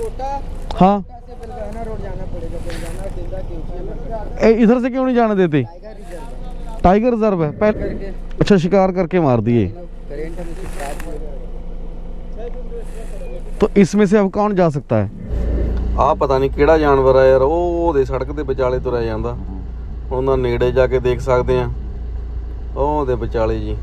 कोटा हाँ से बेलगाना रोड जाना पड़ेगा बेलगाना केंद्रा के ऊपर ए, इधर से क्यों नहीं जाने देते टाइगर रिजर्व है टाइगर रिजर्व है पहले करके अच्छा शिकार करके मार दिए करेंट हम इससे स्टार्ट हो तो इसमें से अब कौन जा सकता है ਆ ਪਤਾ ਨਹੀਂ ਕਿਹੜਾ ਜਾਨਵਰ ਆ ਯਾਰ ਉਹ ਉਹਦੇ ਸੜਕ ਦੇ ਵਿਚਾਲੇ ਤੁਰਿਆ ਜਾਂਦਾ ਉਹਨਾਂ ਨੇੜੇ ਜਾ ਕੇ ਦੇਖ ਸਕਦੇ ਆ ਉਹ ਉਹਦੇ ਵਿਚਾਲੇ ਜੀ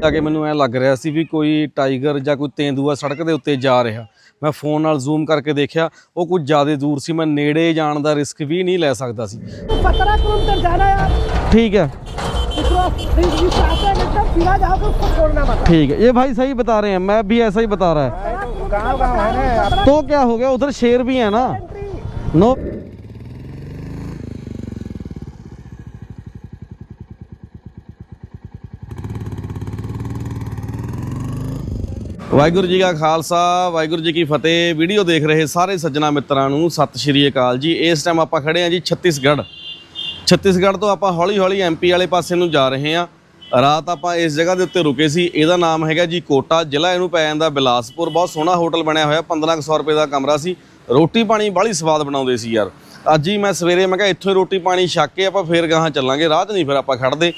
ਜਾ ਕੇ ਮੈਨੂੰ ਐ ਲੱਗ ਰਿਹਾ ਸੀ ਵੀ ਕੋਈ ਟਾਈਗਰ ਜਾਂ ਕੋਈ ਤੇਂਦੂਆ ਸੜਕ ਦੇ ਉੱਤੇ ਜਾ ਰਿਹਾ ਮੈਂ ਫੋਨ ਨਾਲ ਜ਼ੂਮ ਕਰਕੇ ਦੇਖਿਆ ਉਹ ਕੁਝ ਜ਼ਿਆਦਾ ਦੂਰ ਸੀ ਮੈਂ ਨੇੜੇ ਜਾਣ ਦਾ ਰਿਸਕ ਵੀ ਨਹੀਂ ਲੈ ਸਕਦਾ ਸੀ सत्रह किलोमीटर जाना है आप ठीक है क्रॉस बीच आते हैं एकदम सीधा जाओगे उसको छोड़ना मत ठीक है ये भाई सही बता रहे हैं मैं भी ऐसा ही बता रहा है गाँव गाँव है ना तो क्या हो गया उधर शेर भी है ना नो ਵਾਹਿਗੁਰੂ ਜੀ ਕਾ ਖਾਲਸਾ, ਵਾਹਿਗੁਰੂ ਜੀ ਕੀ ਫਤਿਹ। ਵੀਡੀਓ ਦੇਖ ਰਹੇ ਸਾਰੇ ਸੱਜਣਾ ਮਿੱਤਰਾਂ ਨੂੰ ਸਤਿ ਸ਼੍ਰੀ ਅਕਾਲ ਜੀ। ਇਸ ਟਾਈਮ ਆਪਾਂ ਖੜੇ ਹਾਂ ਜੀ ਛੱਤੀਸਗੜ੍ਹ। ਛੱਤੀਸਗੜ੍ਹ ਤੋਂ ਆਪਾਂ ਹੌਲੀ-ਹੌਲੀ ਐਮਪੀ ਵਾਲੇ ਪਾਸੇ ਨੂੰ ਜਾ ਰਹੇ ਹਾਂ। ਰਾਤ ਆਪਾਂ ਇਸ ਜਗ੍ਹਾ ਦੇ ਉੱਤੇ ਰੁਕੇ ਸੀ। ਇਹਦਾ ਨਾਮ ਹੈਗਾ ਜੀ ਕੋਟਾ ਜ਼ਿਲ੍ਹਾ। ਇਹਨੂੰ ਪੈ ਜਾਂਦਾ ਬਿਲਾਸਪੁਰ। ਬਹੁਤ ਸੋਹਣਾ ਹੋਟਲ ਬਣਿਆ ਹੋਇਆ। 1500 ਰੁਪਏ ਦਾ ਕਮਰਾ ਸੀ। ਰੋਟੀ ਪਾਣੀ ਬਾਹਲੀ ਸਵਾਦ ਬਣਾਉਂਦੇ ਸੀ ਯਾਰ। ਅੱਜ ਹੀ ਮੈਂ ਸਵੇਰੇ ਮੈਂ ਕਿਹਾ, ਇੱਥੋਂ ਹੀ ਰੋਟੀ ਪਾਣੀ ਛੱਕ ਕੇ ਆਪਾਂ ਫੇਰ ਗਾਹਾਂ ਚੱਲਾਂਗੇ। ਰਾਹ 'ਚ ਨਹੀਂ ਫਿਰ ਆਪਾਂ ਖੜਦੇ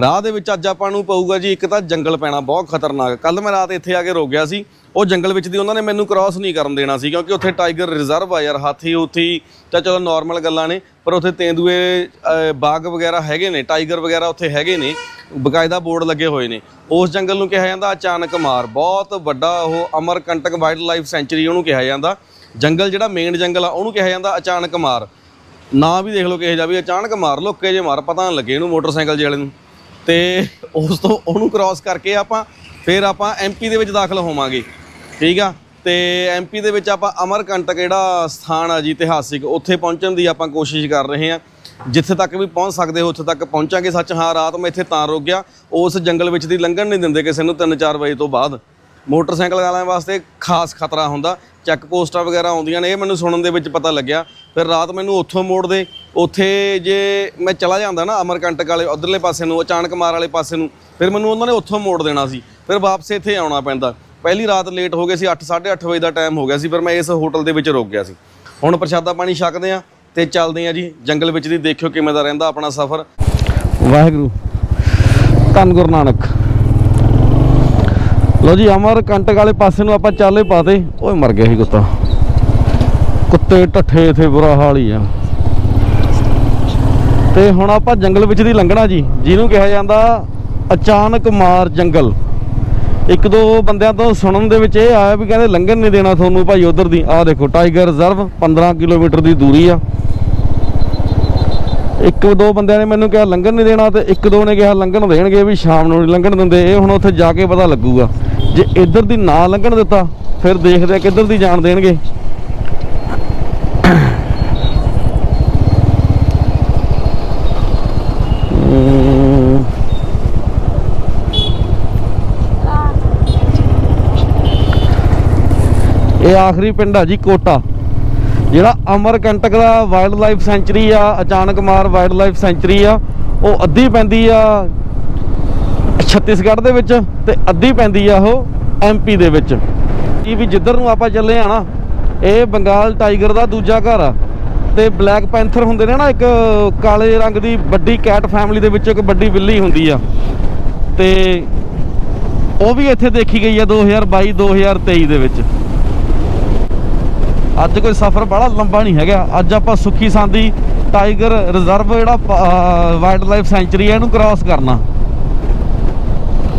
ਰਾਹ ਦੇ ਵਿੱਚ ਅੱਜ ਆਪਾਂ ਨੂੰ ਪਊਗਾ ਜੀ ਇੱਕ ਤਾਂ ਜੰਗਲ ਪੈਣਾ, ਬਹੁਤ ਖਤਰਨਾਕ। ਕੱਲ ਮੈਂ ਰਾਤ ਇੱਥੇ ਆ ਕੇ ਰੁਕ ਗਿਆ ਸੀ। ਉਹ ਜੰਗਲ ਵਿੱਚ ਦੀ ਉਹਨਾਂ ਨੇ ਮੈਨੂੰ ਕ੍ਰਾਸ ਨਹੀਂ ਕਰਨ ਦੇਣਾ ਸੀ, ਕਿਉਂਕਿ ਉੱਥੇ ਟਾਈਗਰ ਰਿਜ਼ਰਵ ਆ ਯਾਰ, ਹਾਥੀ ਉੱਥੀ ਤਾਂ ਚਲੋ ਨਾਰਮਲ ਗੱਲਾਂ ਨੇ, ਪਰ ਉੱਥੇ ਤੇਂਦੂਏ ਬਾਗ ਵਗੈਰਾ ਹੈਗੇ ਨੇ ਟਾਈਗਰ ਵਗੈਰਾ ਉੱਥੇ ਹੈਗੇ ਨੇ, ਬਕਾਇਦਾ ਬੋਰਡ ਲੱਗੇ ਹੋਏ ਨੇ। ਉਸ ਜੰਗਲ ਨੂੰ ਕਿਹਾ ਜਾਂਦਾ ਅਚਾਨਕ ਮਾਰ। ਬਹੁਤ ਵੱਡਾ ਉਹ ਅਮਰਕੰਟਕ ਵਾਈਲਡ ਲਾਈਫ ਸੈਂਚੁਰੀ ਉਹਨੂੰ ਕਿਹਾ ਜਾਂਦਾ। ਜੰਗਲ ਜਿਹੜਾ ਮੇਨ ਜੰਗਲ ਆ, ਉਹਨੂੰ ਕਿਹਾ ਜਾਂਦਾ ਅਚਾਨਕ ਮਾਰ। ਨਾ ਵੀ ਦੇਖ ਲਓ ਕਿਹੋ ਜਿਹਾ ਵੀ ਅਚਾਨਕ ਮਾਰ ਲੋ ਜੇ ਮਾਰ, ਪਤਾ ਨਾ ਲੱਗੇ ਇਹਨੂੰ ਮੋਟਰਸਾਈਕਲ ਜਿਹੜੇ ਨੂੰ। ਤੇ ਉਸ ਤੋਂ ਉਹਨੂੰ ਕ੍ਰਾਸ ਕਰਕੇ ਆਪਾਂ ਫਿਰ ਆਪਾਂ ਐਮਪੀ ਦੇ ਵਿੱਚ ਦਾਖਲ ਹੋਵਾਂਗੇ। ਠੀਕ ਆ? ਤੇ ਐਮਪੀ ਦੇ ਵਿੱਚ ਆਪਾਂ ਅਮਰਕੰਟਕ ਜਿਹੜਾ ਸਥਾਨ ਆ ਜੀ, ਇਤਿਹਾਸਿਕ, ਉੱਥੇ ਪਹੁੰਚਣ ਦੀ ਆਪਾਂ ਕੋਸ਼ਿਸ਼ ਕਰ ਰਹੇ ਹਾਂ। ਜਿੱਥੇ ਤੱਕ ਵੀ ਪਹੁੰਚ ਸਕਦੇ ਹੋ, ਉੱਥੇ ਤੱਕ ਪਹੁੰਚਾਂਗੇ ਸੱਚ ਹਾਂ ਰਾਤ ਮੈਂ ਇੱਥੇ ਤਾਂ ਰੁਕ ਗਿਆ। ਉਸ ਜੰਗਲ ਵਿੱਚ ਦੀ ਲੰਘਣ ਨਹੀਂ ਦਿੰਦੇ ਕਿਸੇ ਨੂੰ 3-4 ਵਜੇ ਤੋਂ ਬਾਅਦ। ਮੋਟਰਸਾਈਕਲ ਵਾਲਿਆਂ ਵਾਸਤੇ ਖਾਸ ਖਤਰਾ ਹੁੰਦਾ। ਚੈੱਕ ਪੋਸਟਾਂ ਵਗੈਰਾ ਆਉਂਦੀਆਂ ਨੇ, ਇਹ ਮੈਨੂੰ ਸੁਣਨ ਦੇ ਵਿੱਚ ਪਤਾ ਲੱਗਿਆ। ਫਿਰ ਰਾਤ ਮੈਨੂੰ ਉੱਥੋਂ ਮੋੜਦੇ। ਉੱਥੇ ਜੇ ਮੈਂ ਚਲਾ ਜਾਂਦਾ ਨਾ ਅਮਰਕੰਟਕ ਵਾਲੇ ਉਧਰਲੇ ਪਾਸੇ ਨੂੰ, ਅਚਾਨਕ ਮਾਰ ਵਾਲੇ ਪਾਸੇ ਨੂੰ, ਫਿਰ ਮੈਨੂੰ ਉਹਨਾਂ ਨੇ ਉੱਥੋਂ ਮੋੜ ਦੇਣਾ ਸੀ। ਫਿਰ ਵਾਪਸ ਇੱਥੇ ਆਉਣਾ ਪੈਂਦਾ। ਪਹਿਲੀ ਰਾਤ ਲੇਟ ਹੋ ਗਏ ਸੀ 8 8:30 ਵਜੇ ਦਾ ਟਾਈਮ ਹੋ ਗਿਆ ਸੀ, ਫਿਰ ਮੈਂ ਇਸ ਹੋਟਲ ਦੇ ਵਿੱਚ ਰੁਕ ਗਿਆ ਸੀ। ਹੁਣ ਪ੍ਰਸ਼ਾਦਾ ਪਾਣੀ ਛਕਦੇ ਆ ਤੇ ਚੱਲਦੇ ਆ ਜੀ, ਜੰਗਲ ਵਿੱਚ ਦੀ ਦੇਖਿਓ ਕਿਵੇਂ ਦਾ ਰਹਿੰਦਾ ਆਪਣਾ ਸਫ਼ਰ। ਵਾਹਿਗੁਰੂ, ਧੰਨ ਗੁਰੂ ਨਾਨਕ। ਲੋ ਜੀ, ਅਮਰ ਕੰਟਕ ਵਾਲੇ ਪਾਸੇ ਨੂੰ ਆਪਾਂ ਚਾਲੇ ਪਾਤੇ ਓਏ ਮਰ ਗਿਆ ਸੀ ਕੁੱਤਾ। ਕੁੱਤੇ ਟੱਠੇ ਇਥੇ ਬੁਰਾ ਹਾਲ ਹੀ ਆ। ਤੇ ਹੁਣ ਆਪਾਂ ਜੰਗਲ ਵਿੱਚ ਦੀ ਲੰਘਣਾ ਜੀ, ਜਿਹਨੂੰ ਕਿਹਾ ਜਾਂਦਾ ਅਚਾਨਕ ਮਾਰ ਜੰਗਲ। ਇੱਕ ਦੋ ਬੰਦਿਆਂ ਤੋਂ ਸੁਣਨ ਦੇ ਵਿੱਚ ਇਹ ਆਇਆ ਵੀ ਕਹਿੰਦੇ ਲੰਘਣ ਨਹੀਂ ਦੇਣਾ ਤੁਹਾਨੂੰ ਭਾਈ ਉਧਰ ਦੀ। ਆਹ ਦੇਖੋ, ਟਾਈਗਰ ਰਿਜ਼ਰਵ 15 ਕਿਲੋਮੀਟਰ ਦੀ ਦੂਰੀ ਆ। ਇੱਕ ਦੋ ਬੰਦਿਆਂ ਨੇ ਮੈਨੂੰ ਕਿਹਾ ਲੰਘਣ ਨਹੀਂ ਦੇਣਾ ਤੇ ਇੱਕ ਦੋ ਨੇ ਕਿਹਾ ਲੰਘਣ ਦੇਣਗੇ ਵੀ ਸ਼ਾਮ ਨੂੰ ਨਹੀਂ ਲੰਘਣ ਦਿੰਦੇ। ਇਹ ਹੁਣ ਉੱਥੇ ਜਾ ਕੇ ਪਤਾ ਲੱਗੂਗਾ। ਜੇ ਇੱਧਰ ਦੀ ਨਾ ਲੰਘਣ ਦਿੱਤਾ, ਫਿਰ ਦੇਖਦੇ ਆ ਕਿੱਧਰ ਦੀ ਜਾਣ ਦੇਣਗੇ। ਇਹ ਆਖਰੀ ਪਿੰਡ ਆ ਜੀ ਕੋਟਾ। ਜਿਹੜਾ ਅਮਰਕੰਟਕ ਦਾ ਵਾਈਲਡ ਲਾਈਫ ਸੈਂਚਰੀ ਆ, ਅਚਾਨਕ ਮਾਰ ਵਾਈਲਡ ਲਾਈਫ ਸੈਂਚਰੀ ਆ, ਉਹ ਅੱਧੀ ਪੈਂਦੀ ਆ ਛੱਤੀਸਗੜ੍ਹ ਦੇ ਵਿੱਚ ਤੇ ਅੱਧੀ ਪੈਂਦੀ ਆ ਉਹ ਐਮਪੀ ਦੇ ਵਿੱਚ। ਇਹ ਵੀ ਜਿੱਧਰ ਨੂੰ ਆਪਾਂ ਚੱਲੇ ਆ ਨਾ, ਇਹ ਬੰਗਾਲ ਟਾਈਗਰ ਦਾ ਦੂਜਾ ਘਰ ਆ। ਤੇ ਬਲੈਕ ਪੈਂਥਰ ਹੁੰਦੇ ਨੇ ਨਾ ਇੱਕ ਕਾਲੇ ਰੰਗ ਦੀ ਵੱਡੀ ਕੈਟ ਫੈਮਿਲੀ ਦੇ ਵਿੱਚ ਇੱਕ ਵੱਡੀ ਬਿੱਲੀ ਹੁੰਦੀ ਆ। ਤੇ ਉਹ ਵੀ ਇੱਥੇ ਦੇਖੀ ਗਈ ਆ 2022 2023 ਦੇ ਵਿੱਚ। ਅੱਜ ਕੋਈ ਸਫ਼ਰ ਬੜਾ ਲੰਬਾ ਨਹੀਂ ਹੈਗਾ। ਅੱਜ ਆਪਾਂ ਸੁੱਖੀ ਸਾਂਦੀ ਟਾਈਗਰ ਰਿਜ਼ਰਵ ਜਿਹੜਾ ਵਾਈਲਡ ਲਾਈਫ ਸੈਂਚਰੀ ਹੈ ਇਹਨੂੰ ਕ੍ਰਾਸ ਕਰਨਾ।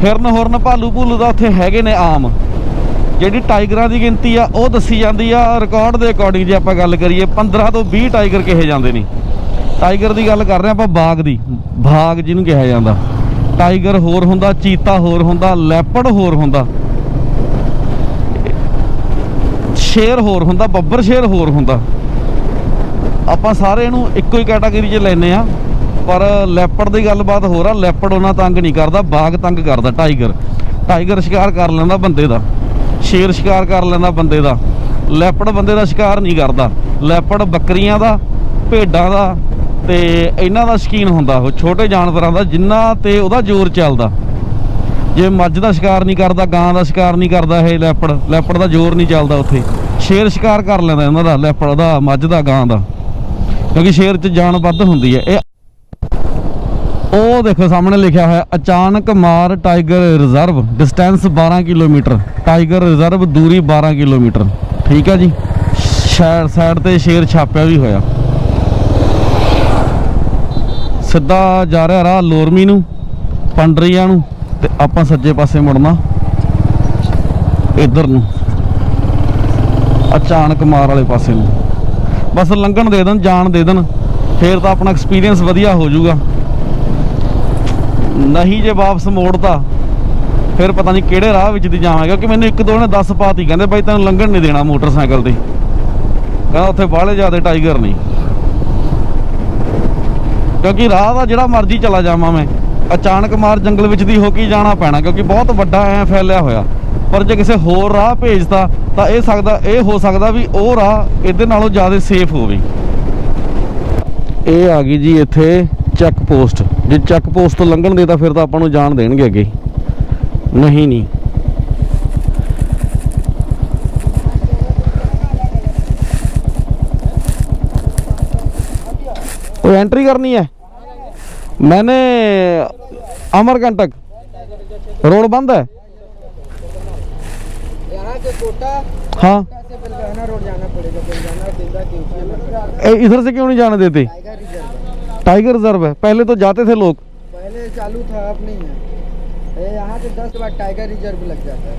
ਹਿਰਨ ਹੁਰਨ ਭਾਲੂ ਭੂਲੂ ਦਾ ਉੱਥੇ ਹੈਗੇ ਨੇ ਆਮ। ਜਿਹੜੀ ਟਾਈਗਰਾਂ ਦੀ ਗਿਣਤੀ ਆ, ਉਹ ਦੱਸੀ ਜਾਂਦੀ ਆ ਰਿਕਾਰਡ ਦੇ ਅਕੋਰਡਿੰਗ ਜੇ ਆਪਾਂ ਗੱਲ ਕਰੀਏ 15 ਤੋਂ 20 ਟਾਈਗਰ ਕਿਹੇ ਜਾਂਦੇ ਨੇ। ਟਾਈਗਰ ਦੀ ਗੱਲ ਕਰ ਰਹੇ ਆਪਾਂ ਬਾਗ ਦੀ। ਬਾਗ ਜਿਹਨੂੰ ਕਿਹਾ ਜਾਂਦਾ। ਟਾਈਗਰ ਹੋਰ ਹੁੰਦਾ, ਚੀਤਾ ਹੋਰ ਹੁੰਦਾ ਲੈਪਰਡ ਹੋਰ ਹੁੰਦਾ। ਸ਼ੇਰ ਹੋਰ ਹੁੰਦਾ, ਬੱਬਰ ਸ਼ੇਰ ਹੋਰ ਹੁੰਦਾ। ਆਪਾਂ ਸਾਰੇ ਨੂੰ ਇੱਕੋ ਹੀ ਕੈਟਾਗਰੀ 'ਚ ਲੈਨੇ ਆ ਪਰ ਲੈਪੜ ਦੀ ਗੱਲਬਾਤ ਹੋਰ ਆ ਲੈਪੜ ਉਹਨਾਂ ਤੰਗ ਨਹੀਂ ਕਰਦਾ, ਬਾਗ ਤੰਗ ਕਰਦਾ ਟਾਈਗਰ ਟਾਈਗਰ ਸ਼ਿਕਾਰ ਕਰ ਲੈਂਦਾ ਬੰਦੇ ਦਾ, ਸ਼ੇਰ ਸ਼ਿਕਾਰ ਕਰ ਲੈਂਦਾ ਬੰਦੇ ਦਾ। ਲੈਪੜ ਬੰਦੇ ਦਾ ਸ਼ਿਕਾਰ ਨਹੀਂ ਕਰਦਾ। ਲੈਪੜ ਬੱਕਰੀਆਂ ਦਾ, ਭੇਡਾਂ ਦਾ ਤੇ ਇਹਨਾਂ ਦਾ ਸ਼ਕੀਨ ਹੁੰਦਾ, ਉਹ ਛੋਟੇ ਜਾਨਵਰਾਂ ਦਾ, ਜਿੰਨਾ ਤੇ ਉਹਦਾ ਜ਼ੋਰ ਚੱਲਦਾ। ਜੇ ਮੱਝ ਦਾ ਸ਼ਿਕਾਰ ਨਹੀਂ ਕਰਦਾ, ਗਾਂ ਦਾ ਸ਼ਿਕਾਰ ਨਹੀਂ ਕਰਦਾ ਇਹ ਲੈਪੜ ਲੈਪੜ ਦਾ ਜ਼ੋਰ ਨਹੀਂ ਚੱਲਦਾ ਉੱਥੇ। ਸ਼ੇਰ ਸ਼ਿਕਾਰ ਕਰ ਲੈਂਦਾ ਇਹਨਾਂ ਦਾ, ਲੈਪੜ ਦਾ, ਮੱਝ ਦਾ, ਗਾਂ ਦਾ। ਕਿਉਂਕਿ ਸ਼ੇਰ 'ਚ ਜਾਨ ਵੱਧ ਹੁੰਦੀ ਹੈ। ਇਹ ਉਹ ਦੇਖੋ, ਸਾਹਮਣੇ ਲਿਖਿਆ ਹੋਇਆ, ਅਚਾਨਕ ਮਾਰ tiger reserve distance 12 kilometre, tiger reserve ਦੂਰੀ 12 ਕਿਲੋਮੀਟਰ। ਠੀਕ ਹੈ ਜੀ? ਸਾਈਡ ਸਾਈਡ ਤੇ ਸ਼ੇਰ ਛਾਪਿਆ ਵੀ ਹੋਇਆ। ਸਿੱਧਾ ਜਾ ਰਿਹਾ ਰਾਹ ਲੋਰਮੀ ਨੂੰ, ਪੰਡਰੀਆਂ ਨੂੰ। ਤੇ ਆਪਾਂ ਸੱਜੇ ਪਾਸੇ ਮੁੜਨਾ। ਇੱਧਰ ਨੂੰ। ਅਚਾਨਕ ਮਾਰ ਵਾਲੇ ਪਾਸੇ ਨੂੰ। ਬਸ ਲੰਘਣ ਦੇ ਦੇਣ, ਜਾਣ ਦੇ ਦੇਣ। ਫੇਰ ਤਾਂ ਆਪਣਾ ਐਕਸਪੀਰੀਅੰਸ ਵਧੀਆ ਹੋ ਜਾਊਗਾ। ਨਹੀਂ ਜੇ ਵਾਪਸ ਮੋੜਦਾ ਫਿਰ ਪਤਾ ਨਹੀਂ ਕਿਹੜੇ ਰਾਹ ਵਿੱਚ ਦੀ ਜਾਵਾਂਗੇ ਕਿਉਂਕਿ ਮੈਨੂੰ ਇੱਕ ਦੋ ਨੇ 10 ਪਾਤੀ, ਕਹਿੰਦੇ ਬਾਈ ਤੈਨੂੰ ਲੰਘਣ ਨਹੀਂ ਦੇਣਾ ਮੋਟਰਸਾਈਕਲ ਤੇ। ਕਹਿੰਦਾ ਉੱਥੇ ਬਾਹਲੇ ਜ਼ਿਆਦਾ ਟਾਈਗਰ ਨਹੀਂ ਕਿਉਂਕਿ ਰਾਹ ਦਾ ਜਿਹੜਾ ਮਰਜ਼ੀ ਚਲਾ ਜਾਵਾਂ ਮੈਂ। ਅਚਾਨਕ ਮਾਰ ਜੰਗਲ ਵਿੱਚ ਦੀ ਹੋ ਕੇ ਜਾਣਾ ਪੈਣਾ, ਕਿਉਂਕਿ ਬਹੁਤ ਵੱਡਾ ਐ ਫੈਲਿਆ ਹੋਇਆ। ਪਰ ਜੇ ਕਿਸੇ ਹੋਰ ਰਾਹ ਭੇਜਦਾ, ਤਾਂ ਇਹ ਸਕਦਾ, ਇਹ ਹੋ ਸਕਦਾ ਵੀ ਉਹ ਰਾਹ ਇਹਦੇ ਨਾਲੋਂ ਜ਼ਿਆਦਾ ਸੇਫ ਹੋਵੇ। ਇਹ ਆ ਗਈ ਜੀ ਇੱਥੇ ਚੈੱਕ ਪੋਸਟ ਜੇ ਚੈੱਕ ਪੋਸਟ ਤੋਂ ਲੰਘਣ ਦੇ ਤਾਂ ਫਿਰ ਤਾਂ ਆਪਾਂ ਨੂੰ ਜਾਣ ਦੇਣਗੇ ਅੱਗੇ। ਨਹੀਂ ਨਹੀਂ। ਉਹ ਐਂਟਰੀ ਕਰਨੀ ਹੈ। मैंने अमरकंटक रोड बंद है यहाँ से कोटा हाँ से बेलगाना रोड जाना पड़ेगा बेलगाना केंद्रा के ऊपर में ए, इधर से क्यों नहीं जाने देते टाइगर रिजर्व है। टाइगर रिजर्व है पहले तो जाते थे लोग पहले चालू था अब नहीं है ये यहाँ से दस के बाद टाइगर रिजर्व लग जाता है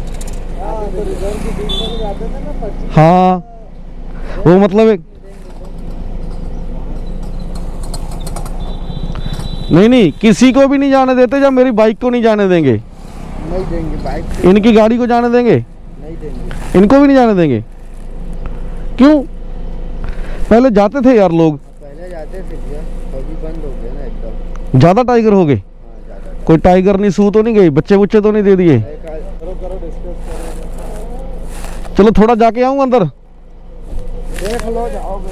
हाँ तो रिजर्व के बीच में जाते थे ना पर्ची हाँ वो मतलब एक नहीं नहीं किसी को भी नहीं जाने देते जब मेरी बाइक को नहीं जाने देंगे। नहीं देंगे बाइक इनकी गाड़ी को जाने देंगे? नहीं देंगे। इनको भी नहीं जाने देंगे? क्यों? पहले जाते थे यार लोग। पहले जाते थे अभी बंद हो गया ना एकदम। ज़्यादा टाइगर हो गए? हाँ कोई टाइगर नहीं सू तो नहीं गई बच्चे बुच्चे तो नहीं दे दिए। चलो थोड़ा जाके आऊँ अंदर। देख लो जाओगे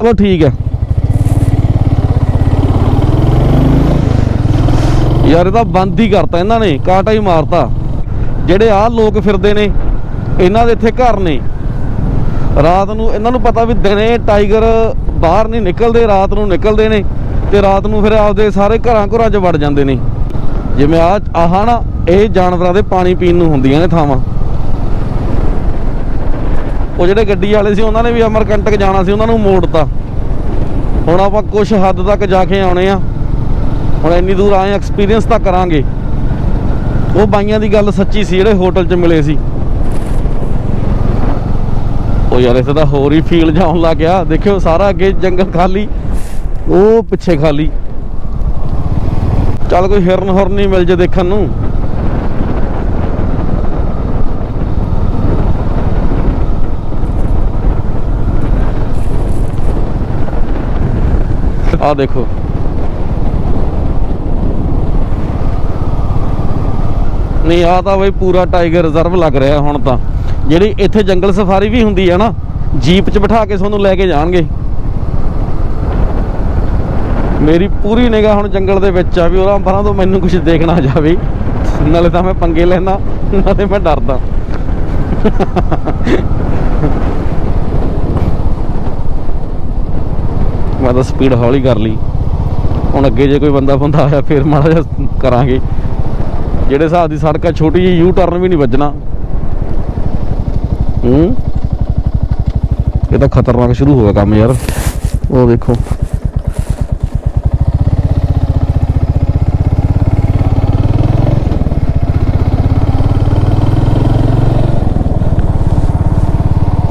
ਚਲੋ ਠੀਕ ਹੈ। ਯਾਰ ਇਹਦਾ ਬੰਦ ਹੀ ਕਰਤਾ ਇਹਨਾਂ ਨੇ, ਕਾਟਾ ਹੀ ਮਾਰਤਾ। ਜਿਹੜੇ ਆ ਲੋਕ ਫਿਰਦੇ ਨੇ, ਇਹਨਾਂ ਦੇ ਇੱਥੇ ਘਰ ਨੇ। ਰਾਤ ਨੂੰ ਇਹਨਾਂ ਨੂੰ ਪਤਾ ਵੀ ਦਿਨੇ ਟਾਈਗਰ ਬਾਹਰ ਨਹੀਂ ਨਿਕਲਦੇ, ਰਾਤ ਨੂੰ ਨਿਕਲਦੇ ਨੇ ਤੇ ਰਾਤ ਨੂੰ ਫਿਰ ਆਪਦੇ ਸਾਰੇ ਘਰਾਂ ਘਰਾਂ 'ਚ ਵੜ ਜਾਂਦੇ ਨੇ। ਜਿਵੇਂ ਆ ਆਹ ਨਾ, ਇਹ ਜਾਨਵਰਾਂ ਦੇ ਪਾਣੀ ਪੀਣ ਨੂੰ ਹੁੰਦੀਆਂ ਨੇ ਥਾਵਾਂ। ਉਹ ਜਿਹੜੇ ਗੱਡੀ ਵਾਲੇ ਸੀ, ਉਹਨਾਂ ਨੇ ਵੀ ਅਮਰਕੰਟਕ ਜਾਣਾ ਸੀ, ਉਹਨਾਂ ਨੂੰ ਮੋੜਤਾ। ਹੁਣ ਆਪਾਂ ਕੁਝ ਹੱਦ ਤੱਕ ਜਾ ਕੇ ਆਉਣੇ ਆ। ਹੁਣ ਇੰਨੀ ਦੂਰ ਆਏ ਐਕਸਪੀਰੀਅੰਸ ਤਾਂ ਕਰਾਂਗੇ। ਉਹ ਬਾਈਆਂ ਦੀ ਗੱਲ ਸੱਚੀ ਸੀ, ਜਿਹੜੇ ਹੋਟਲ 'ਚ ਮਿਲੇ ਸੀ। ਉਹ ਯਾਰ ਇਥੇ ਤਾਂ ਹੋਰ ਹੀ ਫੀਲ ਜਾਉਣ ਲੱਗ ਗਿਆ। ਦੇਖਿਓ, ਸਾਰਾ ਅੱਗੇ ਜੰਗਲ ਖਾਲੀ, ਉਹ ਪਿੱਛੇ ਖਾਲੀ। ਚੱਲ ਕੋਈ ਹਿਰਨ ਹੁਰਨ ਨਹੀਂ ਮਿਲ ਜੇ ਦੇਖਣ ਨੂੰ। ਆ ਦੇਖੋ। ਨਹੀਂ ਆ ਤਾਂ ਬਈ ਪੂਰਾ ਟਾਈਗਰ ਰਿਜ਼ਰਵ ਲੱਗ ਰਿਹਾ ਹੁਣ ਤਾਂ। ਜਿਹੜੀ ਇੱਥੇ ਜੰਗਲ ਸਫਾਰੀ ਵੀ ਹੁੰਦੀ ਹੈ ਨਾ, ਜੀਪ 'ਚ ਬਿਠਾ ਕੇ ਤੁਹਾਨੂੰ ਲੈ ਕੇ ਜਾਣਗੇ। ਮੇਰੀ ਪੂਰੀ ਨਿਗਾਹ ਹੁਣ ਜੰਗਲ ਦੇ ਵਿੱਚ ਆ ਵੀ ਉਹਨਾਂ ਪਰਾਂ ਤੋਂ ਮੈਨੂੰ ਕੁਝ ਦੇਖਣਾ ਜਾਵੇ। ਨਾਲੇ ਤਾਂ ਮੈਂ ਪੰਗੇ ਲੈਣਾ ਨਾਲੇ ਮੈਂ ਡਰਦਾ। ਮੈਂ ਤਾਂ ਸਪੀਡ ਹੌਲੀ ਕਰ ਲਈ। ਹੁਣ ਅੱਗੇ ਜੇ ਕੋਈ ਬੰਦਾ ਬੰਦਾ ਆਇਆ ਫਿਰ ਮਾੜਾ ਜਿਹਾ ਕਰਾਂਗੇ। ਜਿਹੜੇ ਹਿਸਾਬ ਦੀ ਸੜਕ ਆ ਛੋਟੀ ਜਿਹੀ ਯੂ ਟਰਨ ਵੀ ਨਹੀਂ ਵੱਜਣਾ। ਹੂੰ? ਇਹ ਤਾਂ ਖਤਰਨਾਕ ਸ਼ੁਰੂ ਹੋ ਗਿਆ ਕੰਮ ਯਾਰ। ਉਹ ਦੇਖੋ।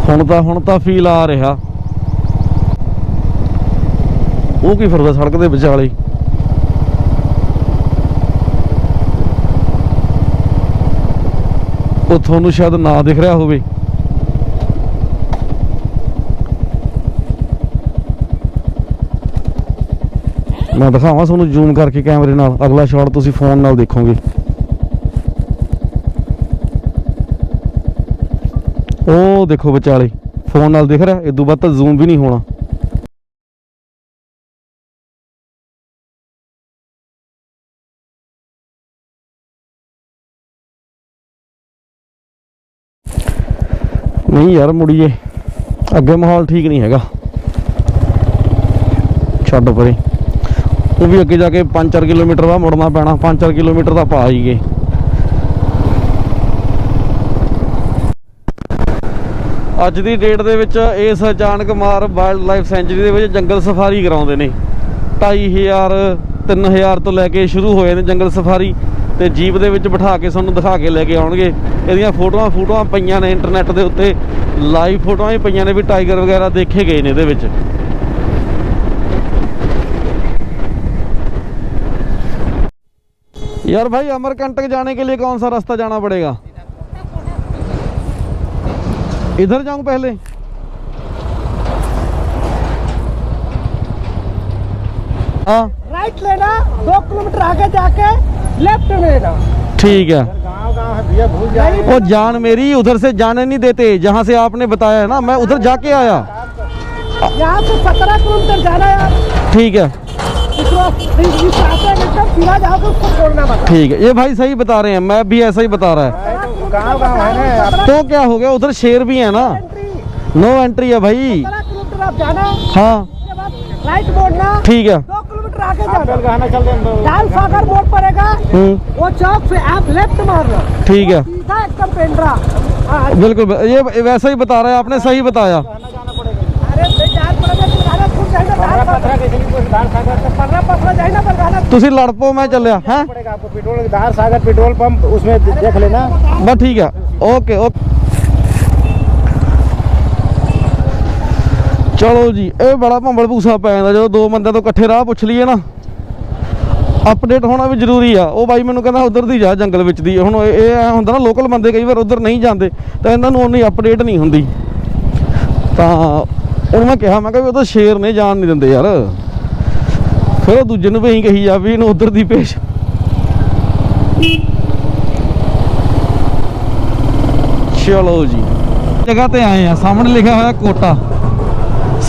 ਹੁਣ ਤਾਂ ਹੁਣ ਤਾਂ ਫੀਲ ਆ ਰਿਹਾ। ਉਹ ਕੀ ਫਿਰਦਾ ਸੜਕ ਦੇ ਵਿਚਾਲੇ ਉਹ ਤੁਹਾਨੂੰ ਸ਼ਾਇਦ ਨਾ ਦਿਖ ਰਿਹਾ ਹੋਵੇ। ਮੈਂ ਦਿਖਾਵਾਂ ਤੁਹਾਨੂੰ ਜ਼ੂਮ ਕਰਕੇ ਕੈਮਰੇ ਨਾਲ। ਅਗਲਾ ਸ਼ਾਟ ਤੁਸੀਂ ਫੋਨ ਨਾਲ ਦੇਖੋਗੇ। ਉਹ ਦੇਖੋ ਵਿਚਾਲੇ ਫੋਨ ਨਾਲ ਦਿਖ ਰਿਹਾ ਇਦੋਂ ਬਾਅਦ ਤਾਂ ਜ਼ੂਮ ਵੀ ਨਹੀਂ ਹੋਣਾ। ਨਹੀਂ ਯਾਰ ਮੁੜੀਏ। ਅੱਗੇ ਮਾਹੌਲ ਠੀਕ ਨਹੀਂ ਹੈਗਾ। ਛੱਡ ਪਰੇ। ਉਹ ਵੀ ਅੱਗੇ ਜਾ ਕੇ 5-4 ਕਿਲੋਮੀਟਰ ਬਾਅਦ ਮੁੜਨਾ ਪੈਣਾ। 5-4 ਕਿਲੋਮੀਟਰ ਦਾ ਪਾ ਹੀ ਅੱਜ ਦੀ ਡੇਟ ਦੇ ਵਿੱਚ ਇਸ ਅਚਾਨਕ ਮਾਰ ਵਾਈਲਡ ਲਾਈਫ ਸੈਂਚੁਰੀ ਦੇ ਵਿੱਚ ਜੰਗਲ ਸਫਾਰੀ ਕਰਾਉਂਦੇ ਨੇ। 2500 3000 ਤੋਂ ਲੈ ਕੇ ਸ਼ੁਰੂ ਹੋਏ ਨੇ ਜੰਗਲ ਸਫਾਰੀ। ਤੇ ਜੀਪ ਦੇ ਵਿੱਚ ਬਿਠਾ ਕੇ ਤੁਹਾਨੂੰ ਦਿਖਾ ਕੇ ਲੈ ਕੇ ਆਉਣਗੇ ਇਹਦੀਆਂ ਫੋਟੋਆਂ ਫੋਟੋਆਂ ਪਈਆਂ ਨੇ ਇੰਟਰਨੈਟ ਦੇ ਉੱਤੇ ਲਾਈਵ ਫੋਟੋਆਂ ਵੀ ਪਈਆਂ ਨੇ ਵੀ ਟਾਈਗਰ ਵਗੈਰਾ ਦੇਖੇ ਗਏ ਨੇ ਇਹਦੇ ਵਿੱਚ यार भाई अमरकंटक जाने के लिए कौन सा रास्ता जाना पड़ेगा इधर जाऊं पहले हाँ राइट लेना दो किलोमीटर आगे जाके लेफ़्ट लेना ठीक है। गाँव गाँव है भैया भूल जाए वो जान मेरी उधर से जाने नहीं देते। जहाँ से आपने बताया है ना मैं उधर जाके आया। यहाँ से सत्रह किलोमीटर जाना है यार ठीक है। इसको इस रास्ते में एकदम सीधा जाओगे उसको छोड़ना मत। ठीक है। ये भाई सही बता रहे हैं मैं भी ऐसा ही बता रहा है। है ना तो क्या हो गया उधर शेर भी है ना। नो एंट्री है भाई। हाँ। उसके बाद राइट मोड़ना। ठीक है। दो किलोमीटर आगे जाना गाना चल रहे लाल सागर मोड़ पड़ेगा हम्म वो चौक से आप लेफ्ट मारना ठीक है सीधा एकदम पेंड्रा हाँ, बिल्कुल ये वैसा ही बता रहा है आपने सही बताया अरे भाई यार पड़ेगा तो गाना छूट जाएगा दाल सागर पन्ना पसरा जाएगा पर गाना ਤੁਸੀਂ ਲੜ ਪੋ ਮੈਂ ਚੱਲਿਆ ਹੈ पड़ेगा आपको petrol Dhar Sagar petrol pump उसमें देख लेना ਬਸ ਠੀਕ ਹੈ ਓਕੇ ਓਕੇ ਚਲੋ ਜੀ, ਇਹ ਬੜਾ ਭੰਬਲ ਭੂਸਾ ਪੈ ਜਾਂਦਾ, ਜਦੋਂ ਦੋ ਬੰਦਿਆਂ ਤੋਂ ਇਕੱਠੇ ਰਾਹ ਪੁੱਛ ਲਈਏ ਨਾ। ਅਪਡੇਟ ਹੋਣਾ ਵੀ ਜ਼ਰੂਰੀ ਆ। ਉਹ ਬਾਈ ਮੈਨੂੰ ਕਹਿੰਦਾ, ਉਧਰ ਦੀ ਜਾ, ਜੰਗਲ ਵਿੱਚ ਦੀ। ਹੁਣ ਇਹ ਇਹ ਹੁੰਦਾ ਨਾ ਲੋਕਲ ਬੰਦੇ ਕਈ ਵਾਰ ਉਧਰ ਨਹੀਂ ਜਾਂਦੇ, ਤਾਂ ਇਹਨਾਂ ਨੂੰ ਉਨੀ ਅਪਡੇਟ ਨਹੀਂ ਹੁੰਦੀ। ਤਾਂ ਉਹਨੂੰ ਮੈਂ ਕਿਹਾ ਮੈਂ ਕਿਹਾ ਵੀ ਉਹ ਤਾਂ ਸ਼ੇਰ ਨੇ ਜਾਣ ਨਹੀਂ ਦਿੰਦੇ ਯਾਰ। ਫਿਰ ਉਹ ਦੂਜੇ ਨੂੰ ਵੀ ਕਹੀ ਜਾ ਵੀ ਇਹਨੂੰ ਉਧਰ ਦੀ ਪੇਸ਼ ਚਲੋ ਜੀ। ਜਗ੍ਹਾ ਤੇ ਆਏ ਆ, ਸਾਹਮਣੇ ਲਿਖਿਆ ਹੋਇਆ ਕੋਟਾ।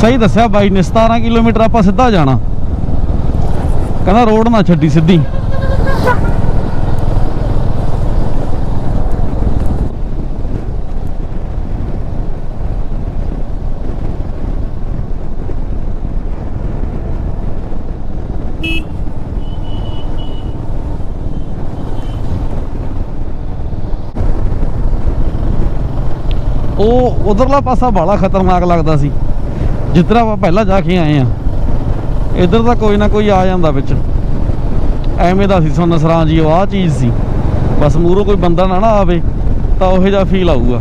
ਸਹੀ ਦੱਸਿਆ ਬਾਈ ਨੇ 17 ਕਿਲੋਮੀਟਰ ਆਪਾਂ ਸਿੱਧਾ ਜਾਣਾ। ਕਹਿੰਦਾ ਰੋਡ ਨਾ ਛੱਡੀ ਸਿੱਧੀ। ਉਹ ਉਧਰਲਾ ਪਾਸਾ ਬਾਲਾ ਖਤਰਨਾਕ ਲੱਗਦਾ ਸੀ। ਜਿੱਧਰ ਆਪਾਂ ਪਹਿਲਾਂ ਜਾ ਕੇ ਆਏ ਆ, ਇੱਧਰ ਤਾਂ ਕੋਈ ਨਾ ਕੋਈ ਆ ਜਾਂਦਾ ਵਿੱਚ। ਐਵੇਂ ਦਾ ਸੀ ਸੋ ਨਸਰਾਂ ਜੀ, ਉਹ ਆ ਚੀਜ਼ ਸੀ। ਬਸ ਮੂਹਰੋਂ ਕੋਈ ਬੰਦਾ ਨਾ ਨਾ ਆਵੇ, ਤਾਂ ਉਹੋ ਜਿਹਾ ਫੀਲ ਆਊਗਾ।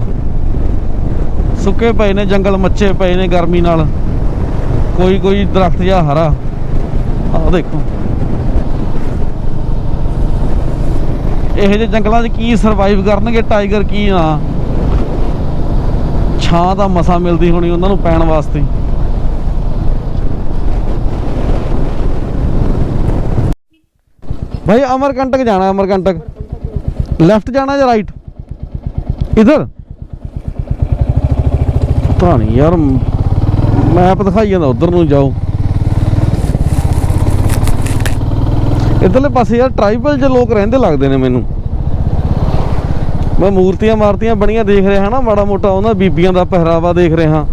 ਸੁੱਕੇ ਪਏ ਨੇ, ਜੰਗਲ ਮੱਚੇ ਪਏ ਨੇ ਗਰਮੀ ਨਾਲ। ਕੋਈ ਕੋਈ ਦਰਖਤ ਜਿਹਾ ਹਰਾ। ਆਹ ਦੇਖੋ। ਇਹੋ ਜਿਹੇ ਜੰਗਲਾਂ 'ਚ ਕੀ ਸਰਵਾਈਵ ਕਰਨਗੇ? ਟਾਈਗਰ ਕੀ ਨਾ ਛਾਂ ਦਾ ਮਸਾ ਮਿਲਦੀ ਹੋਣੀ ਉਹਨਾਂ ਨੂੰ ਪੈਣ ਵਾਸਤੇ। भाई अमरकंटक जाना है अमरकंटक लेफ्ट जाना है या राइट इधर पता नहीं यार मैप दिखाई ਜਾਂਦਾ ਉਧਰ ਨੂੰ ਜਾਓ ਇਧਰਲੇ ਪਾਸੇ ਯਾਰ ਟ੍ਰਾਈਬਲ ਜੇ ਲੋਕ ਰਹਿੰਦੇ ਲੱਗਦੇ ਨੇ ਮੈਨੂੰ ਮੈਂ ਮੂਰਤੀਆਂ ਮਾਰਤੀਆਂ ਬਣੀਆਂ ਦੇਖ ਰਿਹਾ ਨਾ ਮਾੜਾ ਮੋਟਾ ਉਹਨਾਂ ਬੀਬੀਆਂ ਦਾ ਪਹਿਰਾਵਾ ਦੇਖ ਰਿਹਾ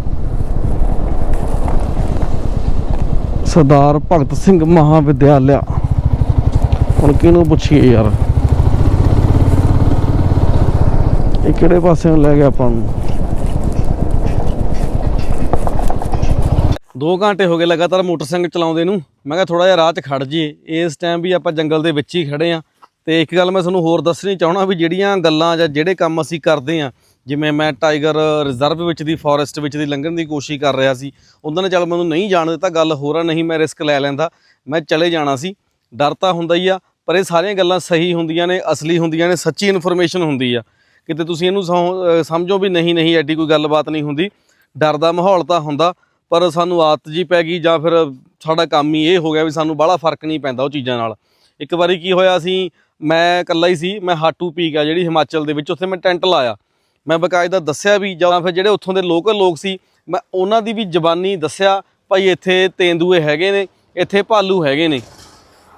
ਸਰਦਾਰ ਭਗਤ ਸਿੰਘ ਮਹਾਵਿਦਿਆਲਿਆ ਹੁਣ ਕਿਹਨੂੰ ਪੁੱਛੀਏ ਯਾਰ। ਇਹ ਕਿਹੜੇ ਪਾਸੇ ਨੂੰ ਲੈ ਗਿਆ ਆਪਾਂ ਨੂੰ? 2 ਘੰਟੇ ਹੋ ਗਏ ਲਗਾਤਾਰ ਮੋਟਰਸਾਈਕਲ ਚਲਾਉਂਦੇ ਨੂੰ। ਮੈਂ ਕਿਹਾ ਥੋੜਾ ਜਿਹਾ ਰਾਹ 'ਚ ਖੜ ਜੀਏ ਇਸ ਟਾਈਮ ਵੀ ਆਪਾਂ ਜੰਗਲ ਦੇ ਵਿੱਚ ਹੀ ਖੜੇ ਆ। ਤੇ ਇੱਕ ਗੱਲ ਮੈਂ ਤੁਹਾਨੂੰ ਹੋਰ ਦੱਸਣੀ ਚਾਹਣਾ ਵੀ ਜਿਹੜੀਆਂ ਗੱਲਾਂ ਜਾਂ ਜਿਹੜੇ ਕੰਮ ਅਸੀਂ ਕਰਦੇ ਆ, ਜਿਵੇਂ ਮੈਂ ਟਾਈਗਰ ਰਿਜ਼ਰਵ ਵਿੱਚ ਦੀ, ਫੋਰੈਸਟ ਵਿੱਚ ਦੀ ਲੰਘਣ ਦੀ ਕੋਸ਼ਿਸ਼ ਕਰ ਰਿਹਾ ਸੀ। ਉਹਨਾਂ ਨੇ ਚੱਲ ਮੈਨੂੰ ਨਹੀਂ ਜਾਣ ਦਿੱਤਾ, ਗੱਲ ਹੋਰ ਆ ਨਹੀਂ ਮੈਂ ਰਿਸਕ ਲੈ ਲੈਂਦਾ। ਮੈਂ ਚਲੇ ਜਾਣਾ ਸੀ। ਡਰ ਤਾਂ ਹੁੰਦਾ ਹੀ ਆ। ਪਰ ਇਹ ਸਾਰੀਆਂ ਗੱਲਾਂ ਸਹੀ ਹੁੰਦੀਆਂ ਨੇ, ਅਸਲੀ ਹੁੰਦੀਆਂ ਨੇ, ਸੱਚੀ ਇਨਫੋਰਮੇਸ਼ਨ ਹੁੰਦੀ ਆ। ਕਿਤੇ ਤੁਸੀਂ ਇਹਨੂੰ ਸਹੁੰ- ਸਮਝੋ ਵੀ ਨਹੀਂ ਨਹੀਂ, ਐਡੀ ਕੋਈ ਗੱਲਬਾਤ ਨਹੀਂ ਹੁੰਦੀ। ਡਰ ਦਾ ਮਾਹੌਲ ਤਾਂ ਹੁੰਦਾ, ਪਰ ਸਾਨੂੰ ਆਦਤ ਜੀ ਪੈ ਗਈ ਜਾਂ ਫਿਰ ਸਾਡਾ ਕੰਮ ਹੀ ਇਹ ਹੋ ਗਿਆ ਵੀ ਸਾਨੂੰ ਬਾਹਲਾ ਫ਼ਰਕ ਨਹੀਂ ਪੈਂਦਾ ਉਹ ਚੀਜ਼ਾਂ ਨਾਲ। ਇੱਕ ਵਾਰੀ ਕੀ ਹੋਇਆ ਸੀ, ਮੈਂ ਇਕੱਲਾ ਹੀ ਸੀ, ਮੈਂ ਹਾਟੂ ਪੀਕ ਆ ਜਿਹੜੀ ਹਿਮਾਚਲ ਦੇ ਵਿੱਚ, ਉੱਥੇ ਮੈਂ ਟੈਂਟ ਲਾਇਆ। ਮੈਂ ਬਕਾਇਦਾ ਦੱਸਿਆ ਵੀ ਜਾਂ ਫਿਰ ਜਿਹੜੇ ਉੱਥੋਂ ਦੇ ਲੋਕਲ ਲੋਕ ਸੀ, ਮੈਂ ਉਹਨਾਂ ਦੀ ਵੀ ਜ਼ਬਾਨੀ ਦੱਸਿਆ, ਭਾਈ ਇੱਥੇ ਤੇਂਦੂਏ ਹੈਗੇ ਨੇ, ਇੱਥੇ ਭਾਲੂ ਹੈਗੇ ਨੇ।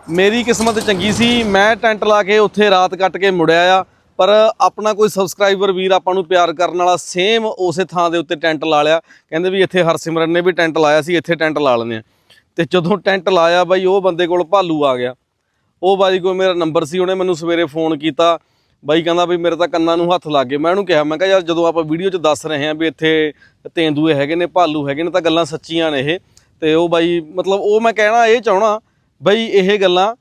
ਮੇਰੀ ਕਿਸਮਤ ਚੰਗੀ ਸੀ, ਮੈਂ ਟੈਂਟ ਲਾ ਕੇ ਉੱਥੇ ਰਾਤ ਕੱਟ ਕੇ ਮੁੜਿਆ ਆ, ਪਰ ਆਪਣਾ ਕੋਈ ਸਬਸਕ੍ਰਾਈਬਰ ਵੀਰ ਆਪਾਂ ਨੂੰ ਪਿਆਰ ਕਰਨ ਵਾਲਾ ਸੇਮ ਉਸੇ ਥਾਂ ਦੇ ਉੱਤੇ ਟੈਂਟ ਲਾ ਲਿਆ। ਕਹਿੰਦੇ ਵੀ ਇੱਥੇ ਹਰਸਿਮਰਨ ਨੇ ਵੀ ਟੈਂਟ ਲਾਇਆ ਸੀ, ਇੱਥੇ ਟੈਂਟ ਲਾ ਲੈਂਦੇ ਆ। ਤੇ ਜਦੋਂ ਟੈਂਟ ਲਾਇਆ ਬਾਈ, ਉਹ ਬੰਦੇ ਕੋਲ ਭਾਲੂ ਆ ਗਿਆ। ਉਹ ਬਾਈ ਕੋਲ ਮੇਰਾ ਨੰਬਰ ਸੀ, ਉਹਨੇ ਮੈਨੂੰ ਸਵੇਰੇ ਫੋਨ ਕੀਤਾ। ਬਾਈ ਕਹਿੰਦਾ ਵੀ ਮੇਰੇ ਤਾਂ ਕੰਨਾਂ ਨੂੰ ਹੱਥ ਲੱਗ ਗਏ। ਮੈਂ ਉਹਨੂੰ ਕਿਹਾ, ਮੈਂ ਕਿਹਾ, ਯਾਰ ਜਦੋਂ ਆਪਾਂ ਵੀਡੀਓ 'ਚ ਦੱਸ ਰਹੇ ਹਾਂ ਵੀ ਇੱਥੇ ਤੇਂਦੂਏ ਹੈਗੇ ਨੇ, ਭਾਲੂ ਹੈਗੇ ਨੇ, ਤਾਂ ਗੱਲਾਂ ਸੱਚੀਆਂ ਨੇ ਇਹ। ਤੇ ਉਹ ਬਾਈ, ਮਤਲਬ ਉਹ ਮੈਂ ਕਹਿਣਾ ਇਹ ਚਾਹਣਾ ਬਈ ਇਹ ਗੱਲਾਂ